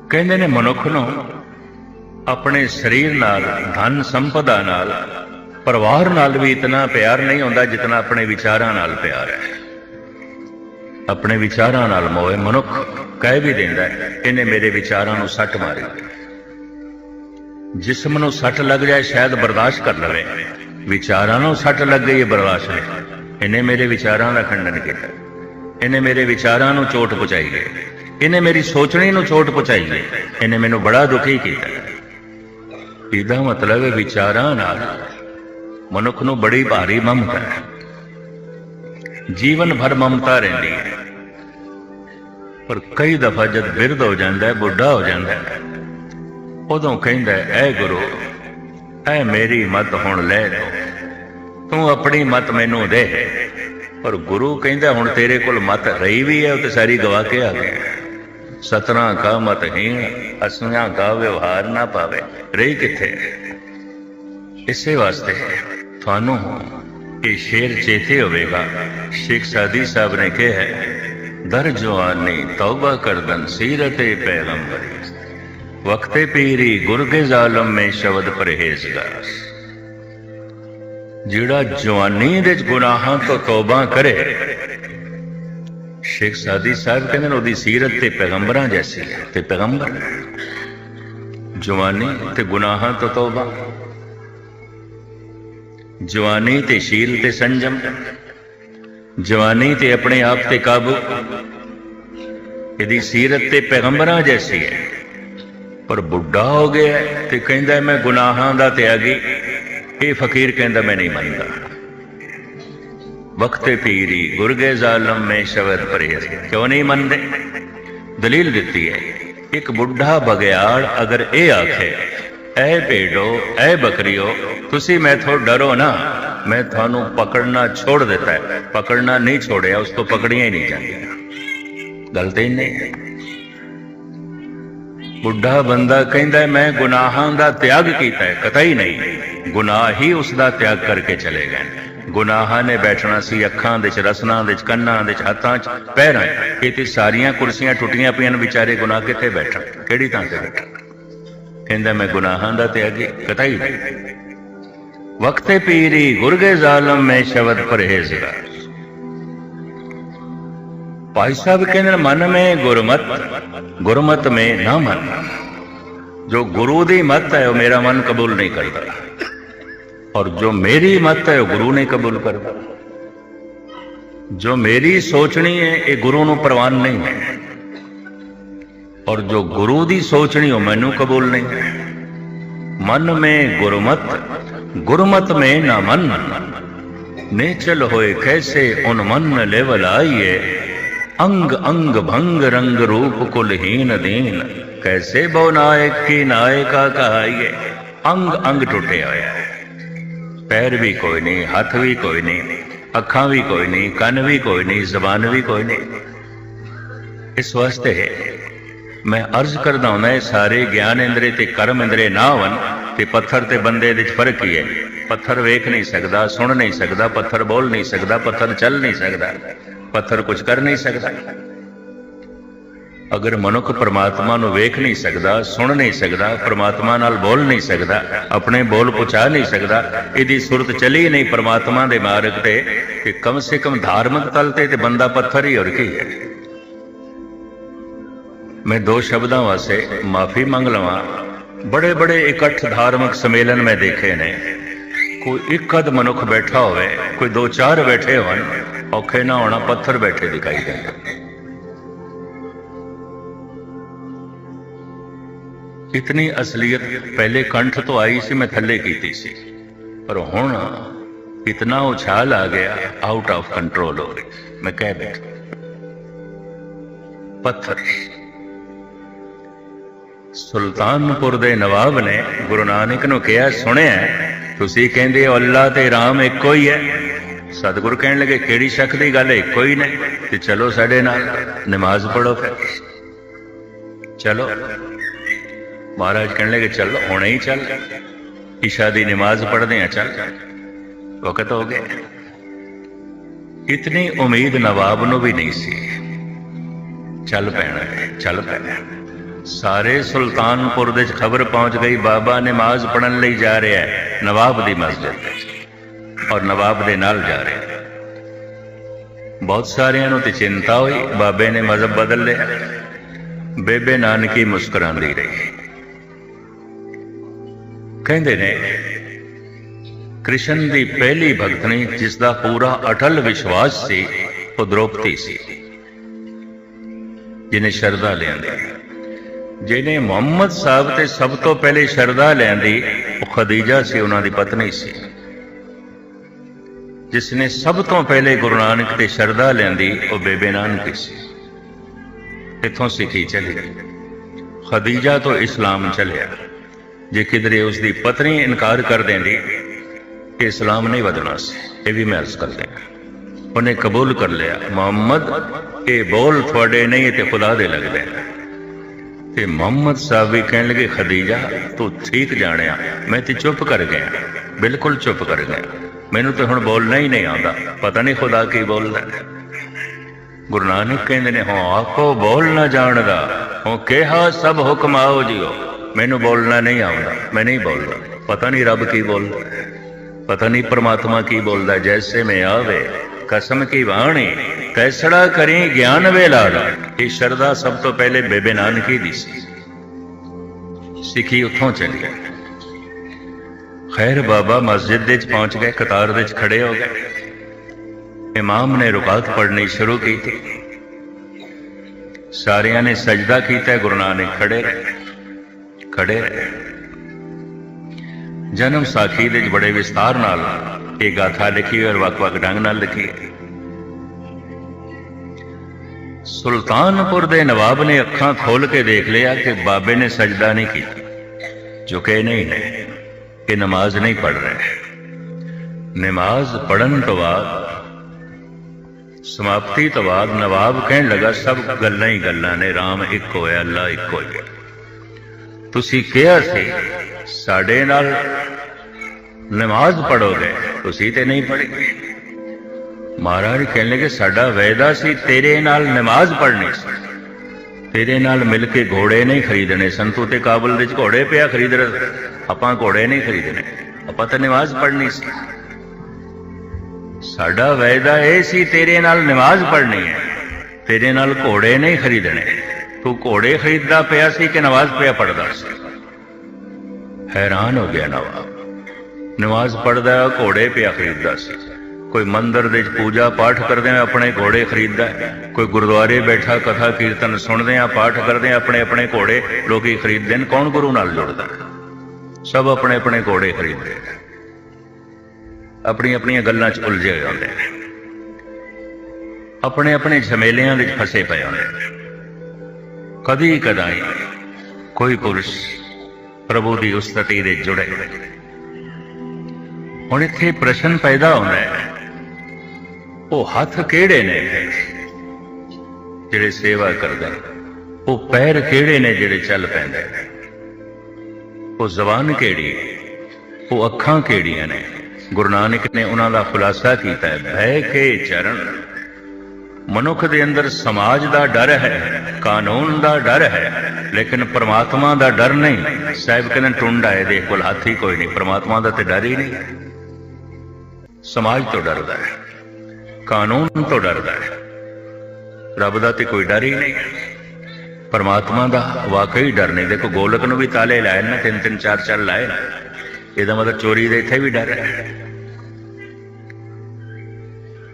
Speaker 1: ਕਹਿੰਦੇ ਨੇ, ਮਨੁੱਖ ਨੂੰ ਆਪਣੇ ਸਰੀਰ ਨਾਲ, ਧਨ ਸੰਪਦਾ ਨਾਲ, ਪਰਿਵਾਰ ਨਾਲ ਵੀ ਇਤਨਾ ਪਿਆਰ ਨਹੀਂ ਹੁੰਦਾ ਜਿਤਨਾ ਆਪਣੇ ਵਿਚਾਰਾਂ ਨਾਲ ਪਿਆਰ ਹੈ। ਆਪਣੇ ਵਿਚਾਰਾਂ ਨਾਲ ਮੋਏ ਮਨੁੱਖ ਕਹਿ ਵੀ ਦਿੰਦਾ ਇਹਨੇ ਮੇਰੇ ਵਿਚਾਰਾਂ ਨੂੰ ਸੱਟ ਮਾਰੀ ਜਿਸਮ ਨੂੰ ਸੱਟ ਲੱਗ ਜਾਏ ਸ਼ਾਇਦ ਬਰਦਾਸ਼ਤ ਕਰ ਲਵੇ। ਵਿਚਾਰਾਂ ਨੂੰ ਸੱਟ ਲੱਗ ਗਈ ਇਹ ਬਰਦਾਸ਼ਤ ਨਹੀਂ। ਇਹਨੇ ਮੇਰੇ ਵਿਚਾਰਾਂ ਦਾ ਖੰਡਨ ਕੀਤਾ ਇਹਨੇ ਮੇਰੇ ਵਿਚਾਰਾਂ ਨੂੰ ਚੋਟ ਪਹੁੰਚਾਈ ਹੈ। ਇਹਨੇ ਮੇਰੀ ਸੋਚਣੀ ਨੂੰ ਚੋਟ ਪਹੁੰਚਾਈ ਹੈ। ਇਹਨੇ ਮੈਨੂੰ ਬੜਾ ਦੁਖੀ ਕੀਤਾ ਇਹਦਾ ਮਤਲਬ ਹੈ ਵਿਚਾਰਾਂ ਨਾਲ। ਮਨੁੱਖ ਨੂੰ ਬੜੀ ਭਾਰੀ ਮਮਤਾ ਹੈ। ਜੀਵਨ ਭਰ ਮਮਤਾ ਰਹਿੰਦੀ ਹੈ। ਪਰ ਕਈ ਦਫਾ ਜਦ ਬਿਰਧ ਹੋ ਜਾਂਦਾ ਹੈ ਬੁੱਢਾ ਹੋ ਜਾਂਦਾ ਹੈ ਉਦੋਂ ਕਹਿੰਦਾ ਹੈ, ਐ ਗੁਰੂ ਐ ਮੇਰੀ ਮਤ ਹੁਣ ਲੈ ਲਓ। ਤੂੰ ਆਪਣੀ ਮਤ ਮੈਨੂੰ ਦੇ। ਪਰ ਗੁਰੂ ਕਹਿੰਦਾ ਹੁਣ ਤੇਰੇ ਕੋਲ ਮਤ ਰਹੀ ਵੀ ਹੈ ਉਹ ਤੇ ਸਾਰੀ ਗਵਾ ਕੇ ਆ ਗਿਆ ਸਤਨਾ ਕਾ ਮਤ ਹੀਣ ਅਸਨਾ ਕਾ ਵਿਵਹਾਰ ਨਾ ਪਾਵੇ। ਰਹੀ ਕਿੱਥੇ? ਇਸੇ ਵਾਸਤੇ ਤੁਹਾਨੂੰ ਇਹ ਸ਼ੇਰ ਚੇਤੇ ਹੋਵੇਗਾ। ਸ਼ੇਖ ਸਾਦੀ ਸਾਹਿਬ ਨੇ ਕਿਹਾ, ਦਰ ਜਵਾਨੀ ਤੌਬਾ ਕਰਦਨ ਸੀਰਤੇ ਪੈਗੰਬਰੀ। ਵਕਤੇ ਪੀਰੀ ਗੁਰ ਕੇ ਜ਼ਾਲਮ ਮੇ ਸ਼ਬਦ ਪਰਹੇਜ਼ਗਾਰ। ਜਿਹੜਾ ਜਵਾਨੀ ਦੇ ਗੁਨਾਹਾਂ ਤੋਂ ਤੌਬਾ ਕਰੇ ਸ਼ੇਖ ਸਾਦੀ ਸਾਹਿਬ ਕਹਿੰਦੇ ਨੇ ਉਹਦੀ ਸੀਰਤ ਤੇ ਪੈਗੰਬਰਾਂ ਜੈਸੀ ਹੈ, ਤੇ ਪੈਗੰਬਰ ਜਵਾਨੀ ਤੇ ਗੁਨਾਹਾਂ ਤੋਂ ਤੌਬਾ, ਜਵਾਨੀ ਤੇ ਸ਼ੀਲ ਤੇ ਸੰਜਮ, ਜਵਾਨੀ ਤੇ ਆਪਣੇ ਆਪ ਤੇ ਕਾਬੂ, ਇਹਦੀ ਸੀਰਤ ਤੇ ਪੈਗੰਬਰਾਂ ਜੈਸੀ ਹੈ। ਪਰ ਬੁੱਢਾ ਹੋ ਗਿਆ ਤੇ ਕਹਿੰਦਾ ਮੈਂ ਗੁਨਾਹਾਂ ਦਾ ਤਿਆਗੀ। ਇਹ ਫਕੀਰ ਕਹਿੰਦਾ, ਮੈਂ ਨਹੀਂ ਮੰਨਦਾ। ਵਕਤ ਪੀਰੀ ਗੁਰਗੇ ਜ਼ਾਲਮ ਮੈਂ ਸ਼ਬਦ ਪਰਹੇਜ਼। ਕਿਉਂ ਨਹੀਂ ਮੰਨਦੇ? ਦਲੀਲ ਦਿੱਤੀ ਹੈ, ਇੱਕ ਬੁੱਢਾ ਬਗਿਆੜ ਅਗਰ ਇਹ ਆਖੇ, ਐ ਭੇਡੋ, ਐ ਬੱਕਰੀਓ, ਤੁਸੀਂ ਮੈਥੋਂ ਡਰੋ ਨਾ। ਮੈਂ ਤੁਹਾਨੂੰ ਪਕੜਨਾ ਛੋੜ ਦਿੱਤਾ ਹੈ। ਪਕੜਨਾ ਨਹੀਂ ਛੋੜਿਆ, ਉਸ ਤੋਂ ਪਕੜੀਆਂ ਹੀ ਨਹੀਂ ਜਾਂਦੀਆਂ। ਗੱਲ ਤੇ ਨਹੀਂ ਬੁੱਢਾ ਬੰਦਾ ਕਹਿੰਦਾ ਮੈਂ ਗੁਨਾਹਾਂ ਦਾ ਤਿਆਗ ਕੀਤਾ ਹੈ, ਕਤਈ ਨਹੀਂ। ਗੁਨਾਹ ਹੀ ਉਸ ਦਾ ਤਿਆਗ ਕਰਕੇ ਚਲੇ ਗਏ ਗੁਨਾਹਾਂ ਨੇ ਬੈਠਣਾ ਸੀ ਅੱਖਾਂ ਦੇ ਚ ਰਸਨਾਂ ਦੇ ਚ ਕੰਨਾਂ ਦੇ ਚ ਹੱਥਾਂ ਚ ਪੈਰਾਂ 'ਚ। ਇਹ ਤੇ ਸਾਰੀਆਂ ਕੁਰਸੀਆਂ ਟੁੱਟੀਆਂ ਪਈਆਂ ਨੇ ਵਿਚਾਰੇ ਗੁਨਾਹ ਕਿੱਥੇ ਬੈਠਣ? ਕਿਹੜੀ ਥਾਂ ਤੇ ਬੈਠਣ? ਕਹਿੰਦਾ ਮੈਂ ਗੁਨਾਹਾਂ ਦਾ ਤਿਆਗੀ ਕਤਈ ਨਹੀਂ ਵਕਤੇ ਪੀਰੀ ਗੁਰਗੇ ਜ਼ਾਲਮ ਮੈਂ ਸ਼ਬਦ ਪਰਹੇਜ਼ਗਾਰ। ਭਾਈ ਸਾਹਿਬ ਕਹਿੰਦੇ ਨੇ, ਮਨ ਮੇ ਗੁਰਮਤ ਗੁਰਮਤ ਮੇ ਨਾ ਮਨ। ਜੋ ਗੁਰੂ ਦੀ ਮਤ ਹੈ ਉਹ ਮੇਰਾ ਮਨ ਕਬੂਲ ਨਹੀਂ ਕਰਦਾ। ਔਰ ਜੋ ਮੇਰੀ ਮਤ ਹੈ ਉਹ ਗੁਰੂ ਨੇ ਕਬੂਲ ਕਰਦਾ ਜੋ ਮੇਰੀ ਸੋਚਣੀ ਹੈ ਇਹ ਗੁਰੂ ਨੂੰ ਪ੍ਰਵਾਨ ਨਹੀਂ ਹੈ ਔਰ ਜੋ ਗੁਰੂ ਦੀ ਸੋਚਣੀ ਉਹ ਮੈਨੂੰ ਕਬੂਲ ਨਹੀਂ ਹੈ ਮਨ ਮੇ ਗੁਰਮਤ ਗੁਰਮਤ ਮੇ ਨਾ ਮਨ नेचल होए कैसे उन मन लेवल आइए अंग अंग भंग रंग रूप कुलहीन दीन कैसे बो नायक की नायका कहाइए अंग अंग टूटे होया ਪੈਰ ਵੀ ਕੋਈ ਨਹੀਂ, ਹੱਥ ਵੀ ਕੋਈ ਨਹੀਂ, ਅੱਖਾਂ ਵੀ ਕੋਈ ਨਹੀਂ, ਕੰਨ ਵੀ ਕੋਈ ਨਹੀਂ, ਜ਼ਬਾਨ ਵੀ ਕੋਈ ਨਹੀਂ। ਇਸ ਵਾਸਤੇ ਮੈਂ ਅਰਜ਼ ਕਰਦਾ ਹਾਂ ਇਹ ਸਾਰੇ ਗਿਆਨ ਇੰਦਰੇ ਤੇ ਕਰਮ ਇੰਦਰੇ ਨਾ ਹੋਣ ਤੇ ਪੱਥਰ ਤੇ ਬੰਦੇ ਦੇ ਵਿੱਚ ਫ਼ਰਕ ਹੀ ਹੈ। ਪੱਥਰ ਵੇਖ ਨਹੀਂ ਸਕਦਾ, ਸੁਣ ਨਹੀਂ ਸਕਦਾ, ਪੱਥਰ ਬੋਲ ਨਹੀਂ ਸਕਦਾ, ਪੱਥਰ ਚੱਲ ਨਹੀਂ ਸਕਦਾ, ਪੱਥਰ ਕੁਝ ਕਰ ਨਹੀਂ ਸਕਦਾ। ਅਗਰ ਮਨੁੱਖ ਪਰਮਾਤਮਾ ਨੂੰ ਵੇਖ ਨਹੀਂ ਸਕਦਾ, ਸੁਣ ਨਹੀਂ ਸਕਦਾ, ਪਰਮਾਤਮਾ ਨਾਲ ਬੋਲ ਨਹੀਂ ਸਕਦਾ, ਆਪਣੇ ਬੋਲ ਪਹੁੰਚਾ ਨਹੀਂ ਸਕਦਾ, ਇਹਦੀ ਸੁਰਤ ਚਲੀ ਨਹੀਂ ਪਰਮਾਤਮਾ ਦੇ ਮਾਰਗ ਤੇ ਕਿ ਕਮ ਸੇ ਕਮ ਧਾਰਮਿਕ ਤਲ ਤੇ ਤੇ ਬੰਦਾ ਪੱਥਰ ਹੀ ਹੋਰ ਕੀ ਹੈ। ਮੈਂ ਦੋ ਸ਼ਬਦਾਂ ਵਾਸਤੇ ਮਾਫੀ ਮੰਗ ਲਵਾਂ। ਬੜੇ ਬੜੇ ਇਕੱਠ ਧਾਰਮਿਕ ਸੰਮੇਲਨ ਮੈਂ ਦੇਖੇ ਨੇ। ਕੋਈ ਇੱਕ ਅਦ ਮਨੁੱਖ ਬੈਠਾ ਹੋਵੇ, ਕੋਈ ਦੋ ਚਾਰ ਬੈਠੇ ਹੋਣ, ਔਖੇ ਨਾ ਹੋਣਾ ਪੱਥਰ ਬੈਠੇ ਦਿਖਾਈ ਦਿੰਦੇ ਇਤਨੀ ਅਸਲੀਅਤ ਪਹਿਲੇ ਕੰਠ ਤੋਂ ਆਈ ਸੀ, ਮੈਂ ਥੱਲੇ ਕੀਤੀ ਸੀ। ਪਰ ਹੁਣ ਇਤਨਾ ਉਛਾਲ ਆ ਗਿਆ ਆਊਟ ਆਫ ਕੰਟਰੋਲ ਹੋ ਗਈ ਮੈਂ ਕਹਿ ਬੈਠਾ। ਪੱਥਰ। ਸੁਲਤਾਨਪੁਰ ਦੇ ਨਵਾਬ ਨੇ ਗੁਰੂ ਨਾਨਕ ਨੂੰ ਕਿਹਾ, ਸੁਣਿਆ, ਤੁਸੀਂ ਕਹਿੰਦੇ ਹੋ ਅੱਲਾ ਤੇ ਰਾਮ ਇੱਕੋ ਹੀ ਹੈ। ਸਤਿਗੁਰ ਕਹਿਣ ਲੱਗੇ, ਕਿਹੜੀ ਸ਼ੱਕ ਦੀ ਗੱਲ ਹੈ? ਇੱਕੋ ਹੀ ਨੇ। ਤੇ ਚਲੋ ਸਾਡੇ ਨਾਲ, ਨਮਾਜ਼ ਪੜੋ ਫਿਰ। ਚਲੋ। ਮਹਾਰਾਜ ਕਹਿਣ ਲੱਗੇ ਚੱਲ, ਹੁਣੇ ਹੀ ਚੱਲ। ਇਸ਼ਾ ਦੀ ਨਮਾਜ਼ ਪੜ੍ਹਦੇ ਆ ਚੱਲ। ਵਕਤ ਹੋ ਗਿਆ। ਇਤਨੀ ਉਮੀਦ ਨਵਾਬ ਨੂੰ ਵੀ ਨਹੀਂ ਸੀ। ਚੱਲ ਪੈਣਾ ਚੱਲ ਪੈਣਾ ਸਾਰੇ ਸੁਲਤਾਨਪੁਰ ਦੇ ਖਬਰ ਪਹੁੰਚ ਗਈ, ਬਾਬਾ ਨਮਾਜ਼ ਪੜਨ ਲਈ ਜਾ ਰਿਹਾ ਹੈ, ਨਵਾਬ ਦੀ ਮਸਜਿਦ ਵਿੱਚ। ਔਰ ਨਵਾਬ ਦੇ ਨਾਲ ਜਾ ਰਿਹਾ ਬਹੁਤ ਸਾਰਿਆਂ ਨੂੰ ਤੇ ਚਿੰਤਾ ਹੋਈ, ਬਾਬੇ ਨੇ ਮਜ਼ਹਬ ਬਦਲ ਲਿਆ। ਬੇਬੇ ਨਾਨਕੀ ਮੁਸਕਰਾਉਂਦੀ ਰਹੀ। ਕਹਿੰਦੇ ਨੇ, ਕ੍ਰਿਸ਼ਨ ਦੀ ਪਹਿਲੀ ਭਗਤਣੀ ਜਿਸ ਦਾ ਪੂਰਾ ਅਟਲ ਵਿਸ਼ਵਾਸ ਸੀ ਉਹ ਦ੍ਰੋਪਦੀ ਸੀ। ਜਿਹਨੇ ਸ਼ਰਧਾ ਲਿਆਂਦੀ। ਜਿਹਨੇ ਮੁਹੰਮਦ ਸਾਹਿਬ ਤੇ ਸਭ ਤੋਂ ਪਹਿਲੇ ਸ਼ਰਧਾ ਲਿਆਂਦੀ, ਉਹ ਖਦੀਜਾ ਸੀ, ਉਹਨਾਂ ਦੀ ਪਤਨੀ ਸੀ। ਜਿਸ ਨੇ ਸਭ ਤੋਂ ਪਹਿਲੇ ਗੁਰੂ ਨਾਨਕ ਤੇ ਸ਼ਰਧਾ ਲਿਆਂਦੀ, ਉਹ ਬੇਬੇ ਨਾਨਕੀ ਸੀ। ਇੱਥੋਂ ਸਿੱਖੀ ਚਲੀ? ਖਦੀਜਾ ਤੋਂ ਇਸਲਾਮ ਚੱਲਿਆ। ਜੇ ਕਿਧਰੇ ਉਸ ਦੀ ਪਤਨੀ ਇਨਕਾਰ ਕਰ ਦਿੰਦੀ ਕਿ ਇਸਲਾਮ ਨਹੀਂ ਵਧਣਾ ਸੀ, ਇਹ ਵੀ ਮੈਂ ਅਰਜ਼ ਕਰ ਦਿਆਂ ਉਹਨੇ ਕਬੂਲ ਕਰ ਲਿਆ, ਮੁਹੰਮਦ ਇਹ ਬੋਲ ਤੁਹਾਡੇ ਨਹੀਂ ਤੇ ਖੁਦਾ ਦੇ ਲੱਗਦੇ ਨੇ ਤੇ ਮੁਹੰਮਦ ਸਾਹਿਬ ਵੀ ਕਹਿਣ ਲੱਗੇ, ਖਦੀਜਾ, ਤੂੰ ਠੀਕ ਜਾਣਿਆ, ਮੈਂ ਤੇ ਚੁੱਪ ਕਰ ਗਿਆ ਬਿਲਕੁਲ ਚੁੱਪ ਕਰ ਗਿਆ ਮੈਨੂੰ ਤੇ ਹੁਣ ਬੋਲਣਾ ਹੀ ਨਹੀਂ ਆਉਂਦਾ, ਪਤਾ ਨਹੀਂ ਖੁਦਾ ਕੀ ਬੋਲਦਾ ਗੁਰੂ ਨਾਨਕ ਕਹਿੰਦੇ ਨੇ, ਹੋ, ਆਖੋ, ਬੋਲ ਨਾ ਜਾਣਦਾ ਹੋ ਕਿਹਾ, ਸਭ ਹੁਕਮ ਆਓ ਜਿਓ। ਮੈਨੂੰ ਬੋਲਣਾ ਨਹੀਂ ਆਉਂਦਾ। ਮੈਂ ਨਹੀਂ ਬੋਲਦਾ। ਪਤਾ ਨਹੀਂ ਰੱਬ ਕੀ ਬੋਲਦਾ ਪਤਾ ਨਹੀਂ ਪ੍ਰਮਾਤਮਾ ਕੀ ਬੋਲਦਾ। ਜੈਸੇ ਮੈਂ ਆਵੇ, ਕਸਮ ਕੀ ਬਾਣੀ ਕੈਸੜਾ ਕਰੀ ਗਿਆਨ ਵੇਲਾੜਾ ਇਹ ਸ਼ਰਧਾ ਸਭ ਤੋਂ ਪਹਿਲੇ ਬੇਬੇ ਨਾਨਕੀ ਦੀ ਸੀ। ਸਿੱਖੀ ਉੱਥੋਂ ਚੱਲੀ ਖੈਰ ਬਾਬਾ ਮਸਜਿਦ ਦੇ ਵਿੱਚ ਪਹੁੰਚ ਗਏ, ਕਤਾਰ ਦੇ ਵਿੱਚ ਖੜੇ ਹੋ ਗਏ। ਇਮਾਮ ਨੇ ਰੁਕਾਤ ਪੜ੍ਹਨੀ ਸ਼ੁਰੂ ਕੀਤੀ। ਸਾਰਿਆਂ ਨੇ ਸਜਦਾ ਕੀਤਾ, ਗੁਰੂ ਨਾਨਕ ਖੜੇ। ਰਹੇ ਖੜੇ ਰਹੇ ਜਨਮ ਸਾਖੀ ਦੇ ਵਿੱਚ ਬੜੇ ਵਿਸਤਾਰ ਨਾਲ ਇਹ ਗਾਥਾ ਲਿਖੀ ਔਰ ਵੱਖ-ਵੱਖ ਢੰਗ ਨਾਲ ਲਿਖੀ। ਸੁਲਤਾਨਪੁਰ ਦੇ ਨਵਾਬ ਨੇ ਅੱਖਾਂ ਖੋਲ ਕੇ ਦੇਖ ਲਿਆ ਕਿ ਬਾਬੇ ਨੇ ਸਜਦਾ ਨਹੀਂ ਕੀਤਾ। ਝੁਕੇ ਨਹੀਂ ਨੇ ਇਹ ਨਮਾਜ਼ ਨਹੀਂ ਪੜ ਰਹੇ। ਨਮਾਜ਼ ਪੜਨ ਤੋਂ ਬਾਅਦ, ਸਮਾਪਤੀ ਤੋਂ ਬਾਅਦ ਨਵਾਬ ਕਹਿਣ ਲੱਗਾ, ਸਭ ਗੱਲਾਂ ਹੀ ਗੱਲਾਂ ਨੇ RAM ਇੱਕ ਹੋਇਆ ਅੱਲਾ ਇੱਕੋ ਹੈ। ਤੁਸੀਂ ਕਿਹਾ ਸੀ, ਸਾਡੇ ਨਾਲ ਨਮਾਜ਼ ਪੜੋਗੇ ਤੁਸੀਂ ਤੇ ਨਹੀਂ ਪੜ੍ਹੀ। ਮਹਾਰਾਜ ਕਹਿਣ ਲੱਗੇ, ਸਾਡਾ ਵਾਅਦਾ ਸੀ ਤੇਰੇ ਨਾਲ ਨਮਾਜ਼ ਪੜ੍ਹਨੀ ਸੀ। ਤੇਰੇ ਨਾਲ ਮਿਲ ਕੇ ਘੋੜੇ ਨਹੀਂ ਖਰੀਦਣੇ, ਸੰਤੂ ਤੇ ਕਾਬਲ ਦੇ ਵਿੱਚ ਘੋੜੇ ਪਿਆ ਖਰੀਦ ਰਿਹਾ ਆਪਾਂ ਘੋੜੇ ਨਹੀਂ ਖਰੀਦਣੇ, ਆਪਾਂ ਤਾਂ ਨਮਾਜ਼ ਪੜ੍ਹਨੀ ਸੀ। ਸਾਡਾ ਵਾਅਦਾ ਇਹ ਸੀ, ਤੇਰੇ ਨਾਲ ਨਮਾਜ਼ ਪੜ੍ਹਨੀ ਹੈ, ਤੇਰੇ ਨਾਲ ਘੋੜੇ ਨਹੀਂ ਖਰੀਦਣੇ। ਤੂੰ ਘੋੜੇ ਖਰੀਦਦਾ ਪਿਆ ਸੀ ਕਿ ਨਮਾਜ਼ ਪਿਆ ਪੜਦਾ ਸੀ? ਹੈਰਾਨ ਹੋ ਗਿਆ ਨਵਾਬ। ਨਮਾਜ਼ ਪੜਦਾ ਘੋੜੇ ਪਿਆ ਖਰੀਦਦਾ ਸੀ। ਕੋਈ ਮੰਦਰ ਦੇ ਵਿੱਚ ਪੂਜਾ ਪਾਠ ਕਰਦੇ ਆ ਆਪਣੇ ਘੋੜੇ ਖਰੀਦਦਾ ਕੋਈ ਗੁਰਦੁਆਰੇ ਬੈਠਾ ਕਥਾ ਕੀਰਤਨ ਸੁਣਦੇ ਆ, ਪਾਠ ਕਰਦੇ ਆ, ਆਪਣੇ ਆਪਣੇ ਘੋੜੇ ਲੋਕੀ ਖਰੀਦਦੇ ਨੇ ਕੌਣ ਗੁਰੂ ਨਾਲ ਜੁੜਦਾ? ਸਭ ਆਪਣੇ ਆਪਣੇ ਘੋੜੇ ਖਰੀਦਦੇ ਨੇ ਆਪਣੀਆਂ ਆਪਣੀਆਂ ਗੱਲਾਂ 'ਚ ਉਲਝੇ ਹੋਏ ਹੁੰਦੇ ਨੇ ਆਪਣੇ ਆਪਣੇ ਝਮੇਲਿਆਂ ਵਿੱਚ ਫਸੇ ਪਏ ਹੁੰਦੇ ਨੇ ਕਦੀ ਕਦਾਈ ਕੋਈ ਪੁਰਸ਼ ਪ੍ਰਭੂ ਦੀ ਉਸਤਤੀ ਦੇ ਜੁੜੇ ਹੁਣ ਇੱਥੇ ਪ੍ਰਸ਼ਨ ਪੈਦਾ ਹੁੰਦਾ ਹੈ, ਉਹ ਹੱਥ ਕਿਹੜੇ ਨੇ ਜਿਹੜੇ ਸੇਵਾ ਕਰਦਾ ਉਹ ਪੈਰ ਕਿਹੜੇ ਨੇ ਜਿਹੜੇ ਚੱਲ ਪੈਂਦੇ ਉਹ ਜ਼ਬਾਨ ਕਿਹੜੀ ਉਹ ਅੱਖਾਂ ਕਿਹੜੀਆਂ ਨੇ? ਗੁਰੂ ਨਾਨਕ ਨੇ ਉਹਨਾਂ ਦਾ ਖੁਲਾਸਾ ਕੀਤਾ ਹੈ, ਭੈ ਕੇ ਚਰਨ। ਮਨੁੱਖ ਦੇ ਅੰਦਰ ਸਮਾਜ ਦਾ ਡਰ ਹੈ, ਕਾਨੂੰਨ ਦਾ ਡਰ ਹੈ, ਲੇਕਿਨ ਪ੍ਰਮਾਤਮਾ ਦਾ ਡਰ ਨਹੀਂ। ਸਾਹਿਬ ਕਹਿੰਦੇ, ਟੁੰਡ ਆਏ ਦੇ ਕੋਲ, ਹੱਥ ਹੀ ਕੋਈ ਨਹੀਂ, ਪ੍ਰਮਾਤਮਾ ਦਾ ਤੇ ਡਰ ਹੀ ਨਹੀਂ। ਸਮਾਜ ਤੋਂ ਡਰਦਾ ਹੈ, ਕਾਨੂੰਨ ਤੋਂ ਡਰਦਾ ਹੈ। ਰੱਬ ਦਾ ਤੇ ਕੋਈ ਡਰ ਹੀ ਨਹੀਂ। ਪਰਮਾਤਮਾ ਦਾ ਵਾਕਈ ਡਰ ਨਹੀਂ। ਦੇਖੋ, ਗੋਲਕ ਨੂੰ ਵੀ ਤਾਲੇ ਲਾਏ ਨਾ ਤਿੰਨ ਤਿੰਨ ਚਾਰ ਚਾਰ ਲਾਏ ਇਹਦਾ ਮਤਲਬ ਚੋਰੀ ਦੇ ਇੱਥੇ ਵੀ ਡਰ ਹੈ।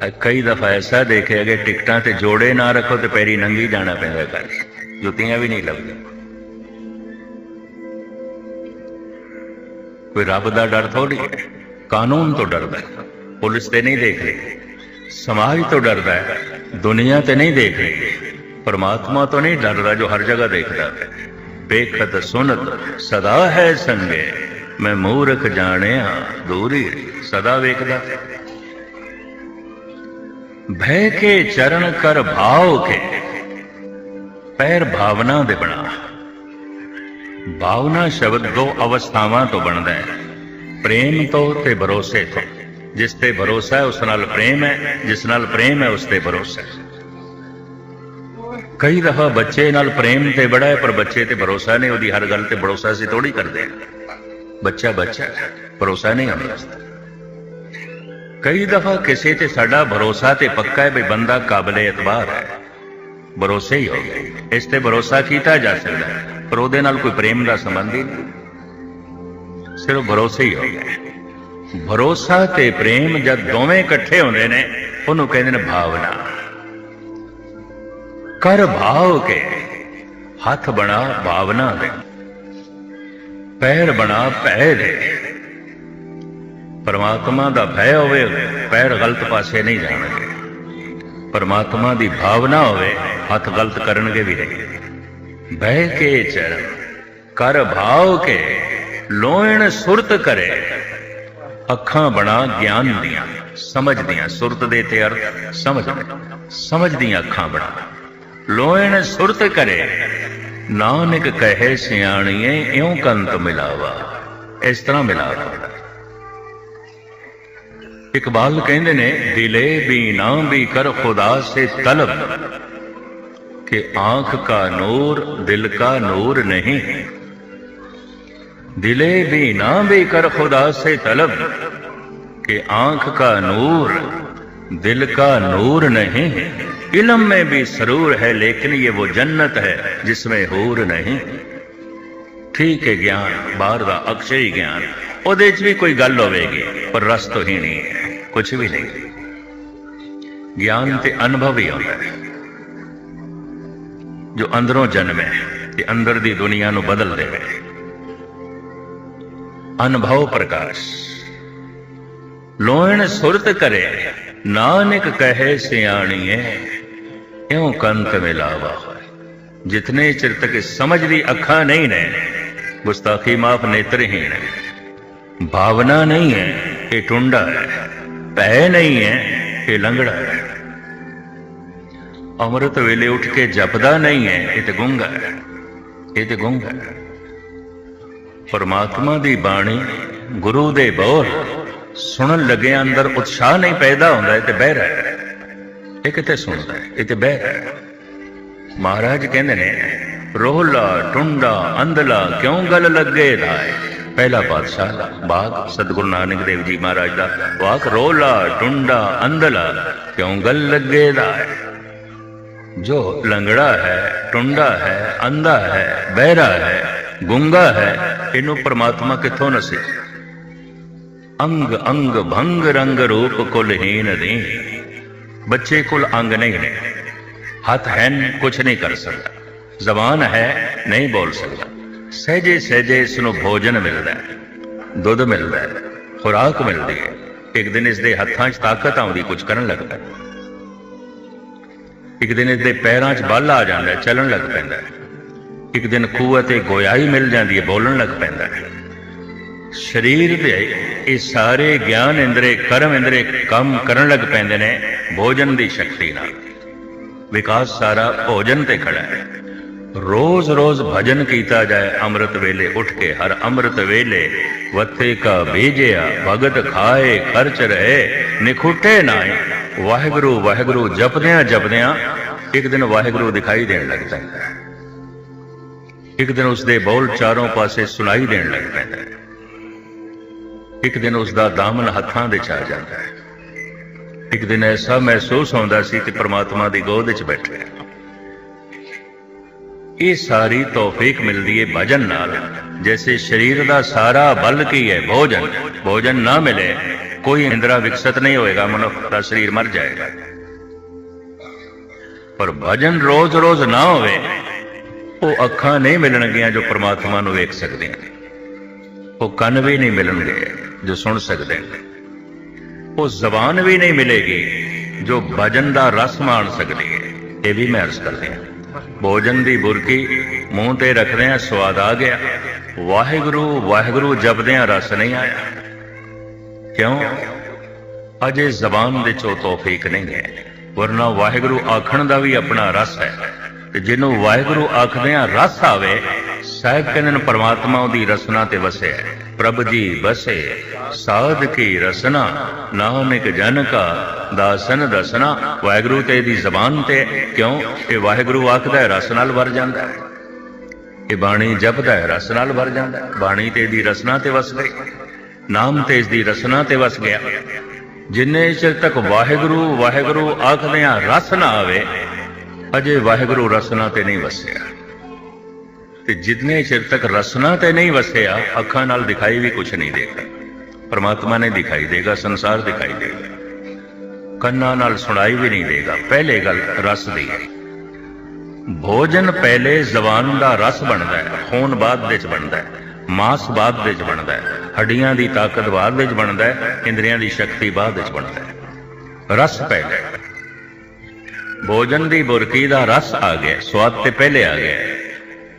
Speaker 1: ਕਈ ਦਫਾ ਐਸਾ ਦੇਖਿਆ ਕਿ ਟਿਕਟਾਂ ਤੇ ਜੋੜੇ ਨਾ ਰੱਖੋ ਤੇ ਪੈਰੀ ਨੰਗੀ ਜਾਣਾ ਪੈਂਦਾ ਘਰ। ਜੁੱਤੀਆਂ ਵੀ ਨਹੀਂ ਲੱਭਦੀਆਂ। ਕੋਈ ਰੱਬ ਦਾ ਡਰ ਥੋੜੀ ਕਾਨੂੰਨ ਤੋਂ ਡਰਦਾ ਪੁਲਿਸ ਤੇ ਨਹੀਂ ਦੇਖ ਰਹੀ। ਸਮਾਜ ਤੋਂ ਡਰਦਾ ਹੈ। ਦੁਨੀਆ ਤੇ ਨਹੀਂ ਦੇਖ ਰਹੀ। ਪਰਮਾਤਮਾ ਤੋਂ ਨਹੀਂ ਡਰਦਾ ਜੋ ਹਰ ਜਗ੍ਹਾ ਦੇਖਦਾ ਹੈ। ਵੇਖਤ ਸੁਨਤ ਸਦਾ ਹੈ ਸੰਗੇ। ਮੈਂ ਮੂਰਖ ਜਾਣਿਆ, ਦੂਰੀ ਸਦਾ ਵੇਖਦਾ। ਭੈ ਕੇ ਚਰਨ ਕਰ ਭਾਵ ਕੇ। ਪੈਰ ਭਾਵਨਾ ਦੇ ਬਣਾ। ਭਾਵਨਾ ਸ਼ਬਦ ਦੋ ਅਵਸਥਾਵਾਂ ਤੋਂ ਬਣਦਾ ਹੈ। ਪ੍ਰੇਮ ਤੋਂ ਤੇ ਭਰੋਸੇ ਤੋਂ। ਜਿਸ ਤੇ ਭਰੋਸਾ ਹੈ, ਉਸ ਨਾਲ ਪ੍ਰੇਮ ਹੈ। ਜਿਸ ਨਾਲ ਪ੍ਰੇਮ ਹੈ, ਉਸ ਤੇ ਭਰੋਸਾ ਹੈ। ਕਈ ਦਫਾ ਬੱਚੇ ਨਾਲ ਪ੍ਰੇਮ ਤੇ ਬੜਾ ਹੈ, ਪਰ ਬੱਚੇ ਤੇ ਭਰੋਸਾ ਨਹੀਂ। ਉਹਦੀ ਹਰ ਗੱਲ ਤੇ ਭਰੋਸਾ ਅਸੀਂ ਥੋੜੀ ਕਰਦੇ ਹਾਂ। ਬੱਚਾ ਬੱਚਾ ਭਰੋਸਾ ਨਹੀਂ ਹੁੰਦਾ। ਕਈ ਦਫਾ ਕਿਸੇ ਤੇ ਸਾਡਾ ਭਰੋਸਾ ਤੇ ਪੱਕਾ ਹੈ ਵੀ ਬੰਦਾ ਕਾਬਲੇ ਇਤਬਾਰ ਹੈ। ਭਰੋਸੇ ਹੀ ਹੋ ਗਏ। ਇਸ ਤੇ ਭਰੋਸਾ ਕੀਤਾ ਜਾ ਸਕਦਾ ਹੈ, ਪਰ ਉਹਦੇ ਨਾਲ ਕੋਈ ਪ੍ਰੇਮ ਦਾ ਸੰਬੰਧ ਹੀ ਨਹੀਂ। ਸਿਰਫ ਭਰੋਸੇ ਹੀ ਹੋ ਗਏ। ਭਰੋਸਾ ਤੇ ਪ੍ਰੇਮ ਜਦ ਦੋਵੇਂ ਇਕੱਠੇ ਹੁੰਦੇ ਨੇ, ਉਹਨੂੰ ਕਹਿੰਦੇ ਨੇ ਭਾਵਨਾ। ਕਰ ਭਾਵ ਕੇ, ਹੱਥ ਬਣਾ ਭਾਵਨਾ ਦੇ। ਪੈਰ ਬਣਾ ਪੈ ਦੇ। ਪਰਮਾਤਮਾ ਦਾ ਭੈ ਹੋਵੇ, ਪੈਰ ਗਲਤ ਪਾਸੇ ਨਹੀਂ ਜਾਣਗੇ। ਪਰਮਾਤਮਾ ਦੀ ਭਾਵਨਾ ਹੋਵੇ, ਹੱਥ ਗਲਤ ਕਰਨਗੇ ਵੀ ਨਹੀਂ। ਬਹਿ ਕੇ ਚਰਨ, ਕਰ ਭਾਵ ਕੇ, ਲੋਇਣ ਸੁਰਤ ਕਰੇ। ਅੱਖਾਂ ਬਣਾ ਗਿਆਨ ਦੀਆਂ ਸਮਝਦੀਆਂ ਸੁਰਤ ਦੇ ਤੇ ਅਰਥ, ਸਮਝ ਸਮਝਦੀਆਂ ਅੱਖਾਂ ਬਣਾ। ਲੋਇਣ ਸੁਰਤ ਕਰੇ, ਨਾਨਕ ਕਹੇ ਸਿਆਣੀਏ, ਇਉਂ ਕੰਤ ਮਿਲਾਵਾ। ਇਸ ਤਰ੍ਹਾਂ ਮਿਲਾਵਾ। इकबाल कहते ने, दिले भी ना भी कर खुदा से तलब, के आँख का नूर, दिल का नूर नहीं। दिले भी ना भी कर खुदा से तलब, के आँख का नूर, दिल का नूर नहीं। इलम में भी सरूर है, लेकिन ये वो जन्नत है, जिसमें हूर नहीं। ਠੀਕ ਹੈ ਗਿਆਨ, ਬਾਹਰ ਦਾ ਅਕਸ਼ਈ ਗਿਆਨ। ਉਹਦੇ 'ਚ ਵੀ ਕੋਈ ਗੱਲ ਹੋਵੇਗੀ, ਪਰ ਰਸ ਤੋਂ ਹੀ ਨਹੀਂ ਹੈ ਕੁਝ ਵੀ ਨਹੀਂ। ਗਿਆਨ ਤੇ ਅਨੁਭਵ ਹੀ ਆਉਂਦਾ ਹੈ। ਜੋ ਅੰਦਰੋਂ ਜਨਮੇ, ਤੇ ਅੰਦਰ ਦੀ ਦੁਨੀਆ ਨੂੰ ਬਦਲ ਦੇਵੇ। ਅਨੁਭਵ ਪ੍ਰਕਾਸ਼। ਲੋਇਣ ਸੁਰਤ ਕਰੇ, ਨਾਨਕ ਕਹੇ ਸਿਆਣੀਏ, ਇਉਂ ਕੰਤ ਮਿਲਾਵਾ ਜਿਤਨੇ ਚਿਰ ਤੱਕ ਸਮਝ ਦੀ ਅੱਖਾਂ ਨਹੀਂ ਨੇ ਗੁਸਤਾਖੀ ਮਾਫ ਨੇਤਰਹੀਣ। ਹੈ ਭਾਵਨਾ ਨਹੀਂ ਹੈ ਇਹ ਟੁੰਡਾ ਹੈ, ਭੈ ਨਹੀਂ ਹੈ ਇਹ ਲੰਗੜਾ ਹੈ। ਅੰਮ੍ਰਿਤ ਵੇਲੇ ਉੱਠ ਕੇ ਜਪਦਾ ਨਹੀਂ ਹੈ, ਇਹ ਤੇ ਗੁੰਗਾ ਹੈ, ਇਹ ਤੇ ਗੁੰਗਾ ਹੈ। ਪਰਮਾਤਮਾ ਦੀ ਬਾਣੀ, ਗੁਰੂ ਦੇ ਬੋਲ, ਸੁਣਨ ਲੱਗਿਆ ਅੰਦਰ ਉਤਸ਼ਾਹ ਨਹੀਂ ਪੈਦਾ ਹੁੰਦਾ, ਇਹ ਤੇ ਬਹਿਰਾ ਹੈ। ਇਹ ਕਿਤੇ ਸੁਣਦਾ ਹੈ? ਇਹ ਤੇ ਬਹਿਰਾ ਹੈ। ਮਹਾਰਾਜ ਕਹਿੰਦੇ ਨੇ ਰੋਹਲਾ, ਟੁੰਡਾ ਅੰਧਲਾ ਕਿਉਂ ਗਲ ਲੱਗੇ ਧਾਏ ਪਹਿਲਾ ਪਾਤਸ਼ਾਹ ਦਾ ਬਾਗ ਸਤਿਗੁਰੂ ਨਾਨਕ ਦੇਵ ਜੀ ਮਹਾਰਾਜ ਦਾ ਵਾਕ ਰੋਲਾ ਟੁੰਡਾ ਅੰਧਲਾ ਕਿਉਂ ਗਲ ਲੱਗੇ ਧਾਏ ਜੋ ਲੰਗੜਾ ਹੈ, ਟੁੰਡਾ ਹੈ, ਅੰਧਾ ਹੈ, ਬਹਿਰਾ ਹੈ, ਗੁੰਗਾ ਹੈ, ਇਹਨੂੰ ਪ੍ਰਮਾਤਮਾ ਕਿੱਥੋਂ ਨਸੇ? ਅੰਗ ਅੰਗ, ਭੰਗ, ਰੰਗ ਰੂਪ ਕੁਲਹੀਨ ਦੇ ਬੱਚੇ ਕੋਲ ਅੰਗ ਨਹੀਂ ਨੇ। ਹੱਥ ਹੈ ਕੁਝ ਨਹੀਂ ਕਰ ਸਕਦਾ। ਜ਼ਬਾਨ ਹੈ, ਨਹੀਂ ਬੋਲ ਸਕਦਾ। ਸਹਜੇ ਸਹਜੇ ਇਸ ਨੂੰ ਭੋਜਨ ਮਿਲਦਾ ਹੈ, ਦੁੱਧ ਮਿਲਦਾ ਹੈ, ਖੁਰਾਕ ਮਿਲਦੀ ਹੈ। ਇੱਕ ਦਿਨ ਇਸ ਦੇ ਹੱਥਾਂ 'ਚ ਤਾਕਤ ਆਉਂਦੀ, ਕੁਝ ਕਰਨ ਲੱਗਦਾ ਹੈ। ਇੱਕ ਦਿਨ ਇਸ ਦੇ ਪੈਰਾਂ 'ਚ ਬਲ ਆ ਜਾਂਦਾ ਚੱਲਣ ਲੱਗ ਪੈਂਦਾ ਹੈ। ਇੱਕ ਦਿਨ ਕੂਵਤ ਤੇ ਗੋਇਆਈ ਮਿਲ ਜਾਂਦੀ ਹੈ, ਬੋਲਣ ਲੱਗ ਪੈਂਦਾ ਹੈ। ਸਰੀਰ ਦੇ ਇਹ ਸਾਰੇ ਗਿਆਨ ਇੰਦਰੇ, ਕਰਮ ਇੰਦਰੇ ਕੰਮ ਕਰਨ ਲੱਗ ਪੈਂਦੇ ਨੇ, ਭੋਜਨ ਦੀ ਸ਼ਕਤੀ ਨਾਲ। ਵਿਕਾਸ ਸਾਰਾ ਭੋਜਨ ਤੇ ਖੜਾ ਹੈ। ਰੋਜ਼ ਰੋਜ਼ ਭਜਨ ਕੀਤਾ ਜਾਏ, ਅੰਮ੍ਰਿਤ ਵੇਲੇ ਉੱਠ ਕੇ ਹਰ ਅੰਮ੍ਰਿਤ ਵੇਲੇ ਵੱਤੇ ਕਾ ਭੇਜਿਆ ਭਗਤ ਖਾਏ, ਖਰਚ ਰਹੇ, ਨਿਖੁੱਟੇ ਨਾਏ ਵਾਹਿਗੁਰੂ ਵਾਹਿਗੁਰੂ, ਜਪਦਿਆਂ ਜਪਦਿਆਂ ਇੱਕ ਦਿਨ ਵਾਹਿਗੁਰੂ ਦਿਖਾਈ ਦੇਣ ਲੱਗ ਪੈਂਦਾ ਹੈ। ਇੱਕ ਦਿਨ ਉਸ ਦੇ ਬੋਲ ਚਾਰੋਂ ਪਾਸੇ ਸੁਣਾਈ ਦੇਣ ਲੱਗ ਪੈਂਦਾ ਹੈ। ਇੱਕ ਦਿਨ ਉਸ ਦਾ ਦਾਮਨ ਹੱਥਾਂ ਦੇ ਚ ਆ ਜਾਂਦਾ ਹੈ। ਇੱਕ ਦਿਨ ਐਸਾ ਮਹਿਸੂਸ ਹੁੰਦਾ ਸੀ ਕਿ ਪ੍ਰਮਾਤਮਾ ਦੀ ਗੋਦ ਵਿੱਚ ਬੈਠੇ ਹਾਂ ਇਹ ਸਾਰੀ ਤੌਫੀਕ ਮਿਲਦੀ ਹੈ ਭਜਨ ਨਾਲ। ਜੈਸੇ ਸਰੀਰ ਦਾ ਸਾਰਾ ਬਲ ਕੀ ਹੈ ਭੋਜਨ। ਭੋਜਨ ਨਾ ਮਿਲੇ, ਕੋਈ ਇੰਦਰਾ ਵਿਕਸਿਤ ਨਹੀਂ ਹੋਏਗਾ, ਮਨੁੱਖ ਦਾ ਸਰੀਰ ਮਰ ਜਾਏਗਾ। ਪਰ ਭਜਨ ਰੋਜ਼-ਰੋਜ਼ ਨਾ ਹੋਵੇ, ਉਹ ਅੱਖਾਂ ਨਹੀਂ ਮਿਲਣਗੀਆਂ ਜੋ ਪ੍ਰਮਾਤਮਾ ਨੂੰ ਵੇਖ ਸਕਦੀਆਂ ਨੇ। ਉਹ ਕੰਨ ਵੀ ਨਹੀਂ ਮਿਲਣਗੇ ਜੋ ਸੁਣ ਸਕਦੇ ਨੇ। ਉਹ ਜ਼ਬਾਨ ਵੀ ਨਹੀਂ ਮਿਲੇਗੀ ਜੋ ਭਜਨ ਦਾ ਰਸ ਮਾਣ ਸਕਦੀ ਹੈ ਇਹ ਵੀ ਮੈਂ ਅਰਜ਼ ਕਰਦੇ ਹਾਂ। ਭੋਜਨ ਦੀ ਬੁਰਕੀ, ਮੂੰਹ ਤੇ ਰੱਖਦਿਆਂ ਸਵਾਦ ਆ ਗਿਆ। ਵਾਹਿਗੁਰੂ ਵਾਹਿਗੁਰੂ, ਜਪਦਿਆਂ ਰਸ ਨਹੀਂ ਆਇਆ। ਕਿਉਂ? ਅਜੇ ਜ਼ਬਾਨ ਦੇ ਚੋਂ ਤੌਫੀਕ ਨਹੀਂ ਹੈ, ਵਰਨਾ ਵਾਹਿਗੁਰੂ ਆਖਣ ਦਾ ਵੀ ਆਪਣਾ ਰਸ ਹੈ। ਤੇ ਜਿਹਨੂੰ ਵਾਹਿਗੁਰੂ ਆਖਦਿਆਂ ਰਸ ਆਵੇ, ਸਾਹਿਬ ਕਹਿੰਦੇ ਨੇ ਪਰਮਾਤਮਾ ਉਹਦੀ ਰਸਨਾ ਤੇ ਵਸਿਆ ਹੈ। ਪ੍ਰਭ ਜੀ ਬਸੇ, ਸਾਧ ਕੀ ਰਸਨਾ ਨਾਨਕ ਜਨ ਕਾ, ਦਾਸਨ ਦਸਨਾ। ਵਾਹਿਗੁਰੂ ਤੇ ਦੀ ਜ਼ਬਾਨ ਤੇ, ਕਿਉਂ? ਇਹ ਵਾਹਿਗੁਰੂ ਆਖਦਾ ਹੈ, ਰਸ ਨਾਲ ਵਰ ਜਾਂਦਾ ਹੈ। ਇਹ ਬਾਣੀ ਜਪਦਾ ਹੈ, ਰਸ ਨਾਲ ਵਰ ਜਾਂਦਾ ਹੈ। ਬਾਣੀ ਤੇ ਦੀ ਰਸਨਾ ਤੇ ਵਸ ਗਈ ਨਾਮ ਤੇ ਇਸ ਦੀ ਰਸਨਾ ਤੇ ਵਸ ਗਿਆ। ਜਿੰਨੇ ਚਿਰ ਤੱਕ ਵਾਹਿਗੁਰੂ ਵਾਹਿਗੁਰੂ ਆਖਦਿਆਂ ਰਸ ਨਾ ਆਵੇ, ਅਜੇ ਵਾਹਿਗੁਰੂ ਰਸਨਾ ਤੇ ਨਹੀਂ ਵਸਿਆ। ਤੇ ਜਿੰਨੇ ਚਿਰ ਤੱਕ ਰਸਨਾ ਤੇ ਨਹੀਂ ਵਸਿਆ, ਅੱਖਾਂ ਨਾਲ ਦਿਖਾਈ ਵੀ ਕੁਝ ਨਹੀਂ ਦੇਗਾ ਪਰਮਾਤਮਾ ਨੇ ਦਿਖਾਈ ਦੇਗਾ, ਸੰਸਾਰ ਦਿਖਾਈ ਦੇਗਾ। ਕੰਨਾਂ ਨਾਲ ਸੁਣਾਈ ਵੀ ਨਹੀਂ ਦੇਗਾ, ਪਹਿਲੇ ਗੱਲ ਰਸ ਦੀ ਹੈ। ਭੋਜਨ ਪਹਿਲੇ ਜ਼ਬਾਨ ਦਾ ਰਸ ਬਣਦਾ ਹੈ, ਖੂਨ ਬਾਅਦ ਵਿੱਚ ਬਣਦਾ ਹੈ, ਮਾਸ ਬਾਅਦ ਵਿੱਚ ਬਣਦਾ ਹੈ, ਹੱਡੀਆਂ ਦੀ ਤਾਕਤ ਬਾਅਦ ਵਿੱਚ ਬਣਦਾ ਹੈ, ਇੰਦਰੀਆਂ ਦੀ ਸ਼ਕਤੀ ਬਾਅਦ ਵਿੱਚ ਬਣਦਾ ਹੈ। ਰਸ ਪਹਿਲੇ। ਭੋਜਨ ਦੀ ਬੁਰਕੀ ਦਾ ਰਸ ਆ ਗਿਆ, ਸਵਾਦ ਤੇ ਪਹਿਲੇ ਆ ਗਿਆ।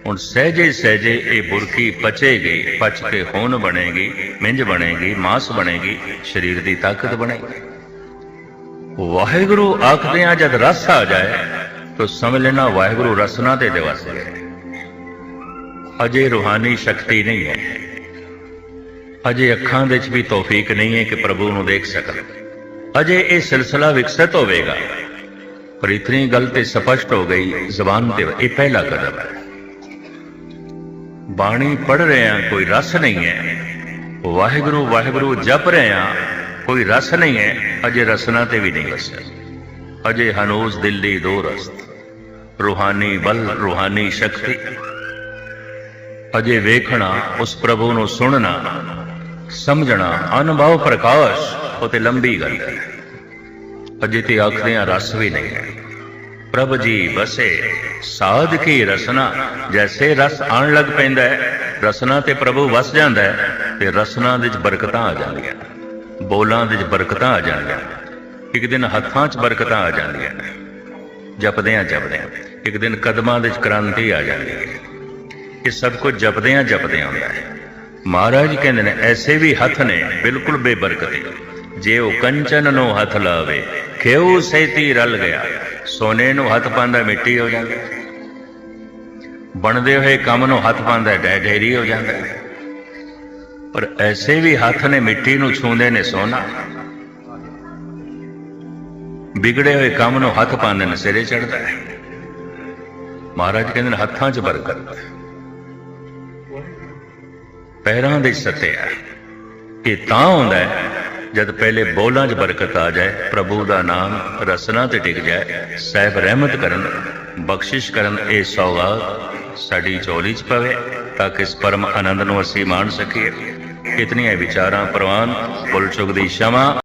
Speaker 1: ਹੁਣ ਸਹਿਜੇ ਸਹਿਜੇ ਇਹ ਬੁਰਕੀ ਪਚੇਗੀ ਪਚ ਕੇ ਹੋਣ ਬਣੇਗੀ, ਮਿੰਜ ਬਣੇਗੀ, ਮਾਸ ਬਣੇਗੀ, ਸਰੀਰ ਦੀ ਤਾਕਤ ਬਣੇਗੀ। ਵਾਹਿਗੁਰੂ ਆਖਦੇ ਆ ਜਦ ਰਸ ਆ ਜਾਏ, ਤਾਂ ਸਮਝ ਲੈਣਾ ਵਾਹਿਗੁਰੂ ਰਸਨਾ ਤੇ ਦਿਵਸ ਗਏ ਅਜੇ ਰੂਹਾਨੀ ਸ਼ਕਤੀ ਨਹੀਂ ਹੈ। ਅਜੇ ਅੱਖਾਂ ਵਿੱਚ ਵੀ ਤੌਫੀਕ ਨਹੀਂ ਹੈ ਕਿ ਪ੍ਰਭੂ ਨੂੰ ਦੇਖ ਸਕਣ। ਅਜੇ ਇਹ ਸਿਲਸਿਲਾ ਵਿਕਸਿਤ ਹੋਵੇਗਾ। ਪਰ ਇਤਨੀ ਗੱਲ ਤੇ ਸਪਸ਼ਟ ਹੋ ਗਈ, ਜ਼ਬਾਨ ਤੇ ਇਹ ਪਹਿਲਾ ਕਦਮ ਹੈ। ਬਾਣੀ ਪੜ ਰਹੇ ਆ ਕੋਈ ਰਸ ਨਹੀਂ ਹੈ। ਵਾਹਿਗੁਰੂ ਵਾਹਿਗੁਰੂ ਜਪ ਰਹੇ ਆ ਕੋਈ ਰਸ ਨਹੀਂ ਹੈ। ਅਜੇ ਰਸਨਾ ਤੇ ਵੀ ਨਹੀਂ ਵਸਿਆ। ਅਜੇ ਹਨੂਸ ਦਿੱਲੀ ਦੋ ਰਸਤ। ਰੂਹਾਨੀ ਬਲ, ਰੂਹਾਨੀ ਸ਼ਕਤੀ। ਅਜੇ ਵੇਖਣਾ, ਉਸ ਪ੍ਰਭੂ ਨੂੰ ਸੁਣਨਾ, ਸਮਝਣਾ, ਅਨੁਭਵ ਪ੍ਰਕਾਸ਼, ਉਹ ਤੇ ਲੰਬੀ ਗੱਲ ਹੈ। ਅਜੇ ਤੇ ਆਖਦੇ ਆ ਰਸ ਵੀ ਨਹੀਂ ਹੈ। ਪ੍ਰਭ ਜੀ ਬਸੇ, ਸਾਧ ਕੀ ਰਸਨਾ? ਜੈਸੇ ਰਸ ਆਣ ਲੱਗ ਪੈਂਦਾ ਹੈ, ਰਸਨਾ ਤੇ ਪ੍ਰਭੂ ਵਸ ਜਾਂਦਾ ਹੈ, ਤੇ ਰਸਨਾ ਦੇ ਵਿੱਚ ਬਰਕਤਾਂ ਆ ਜਾਂਦੀਆਂ ਬੋਲਾਂ ਦੇ ਵਿੱਚ ਬਰਕਤਾਂ ਆ ਜਾਂਦੀਆਂ ਇੱਕ ਦਿਨ ਹੱਥਾਂ 'ਚ ਬਰਕਤਾਂ ਆ ਜਾਂਦੀਆਂ ਜਪਦਿਆਂ ਜਪਦਿਆਂ ਇੱਕ ਦਿਨ ਕਦਮਾਂ ਦੇ ਵਿੱਚ ਕ੍ਰਾਂਤੀ ਆ ਜਾਂਦੀ ਹੈ। ਇਹ ਸਭ ਕੁਝ ਜਪਦਿਆਂ ਜਪਦਿਆਂ ਹੁੰਦਾ ਹੈ। ਮਹਾਰਾਜ ਕਹਿੰਦੇ ਨੇ, ਐਸੇ ਵੀ ਹੱਥ ਨੇ, ਬਿਲਕੁਲ ਬੇਬਰਕਤ। ਜੇ ਉਹ ਕੰਚਨ ਨੂੰ ਹੱਥ ਲਾਵੇ, ਖੇਉ ਸੈਤੀ ਰਲ ਗਿਆ। ਸੋਨੇ ਨੂੰ ਹੱਥ ਪਾਉਂਦਾ ਮਿੱਟੀ ਹੋ ਜਾਂਦਾ। ਬਣਦੇ ਹੋਏ ਕੰਮ ਨੂੰ ਹੱਥ ਪਾਉਂਦਾ ਡੈ ਢੇਰੀ ਹੋ ਜਾਂਦਾ। ਪਰ ਐਸੇ ਵੀ ਹੱਥ ਨੇ ਮਿੱਟੀ ਨੂੰ ਛੂੰਦੇ ਨੇ ਸੋਨਾ। ਵਿਗੜੇ ਹੋਏ ਕੰਮ ਨੂੰ ਹੱਥ ਪਾਉਂਦੇ ਨੇ ਸਿਰੇ ਚੜਦਾ ਹੈ। ਮਹਾਰਾਜ ਕਹਿੰਦੇ ਨੇ, ਹੱਥਾਂ 'ਚ ਬਰਕਤ ਪੈਰਾਂ ਦੇ ਸੱਤਿਆ ਇਹ ਤਾਂ ਹੁੰਦਾ ਹੈ ਜਦ ਪਹਿਲੇ ਬੋਲਾਂ 'ਚ ਬਰਕਤ ਆ ਜਾਏ, ਪ੍ਰਭੂ ਦਾ ਨਾਮ ਰਸਨਾ ਤੇ ਟਿਕ ਜਾਏ, ਸਾਹਿਬ ਰਹਿਮਤ ਕਰਨ, ਬਖਸ਼ਿਸ਼ ਕਰਨ ਇਹ ਸੌਗਾਤ ਸਾਡੀ ਝੋਲੀ 'ਚ ਪਵੇ, ਤਾਂ ਕਿ ਇਸ ਪਰਮ ਆਨੰਦ ਨੂੰ ਅਸੀਂ ਮਾਣ ਸਕੀਏ। ਇਤਨੀਆਂ ਵਿਚਾਰਾਂ, ਪ੍ਰਵਾਨ ਭੁੱਲ ਚੁੱਕ ਦੀ ਸ਼ਮਾ।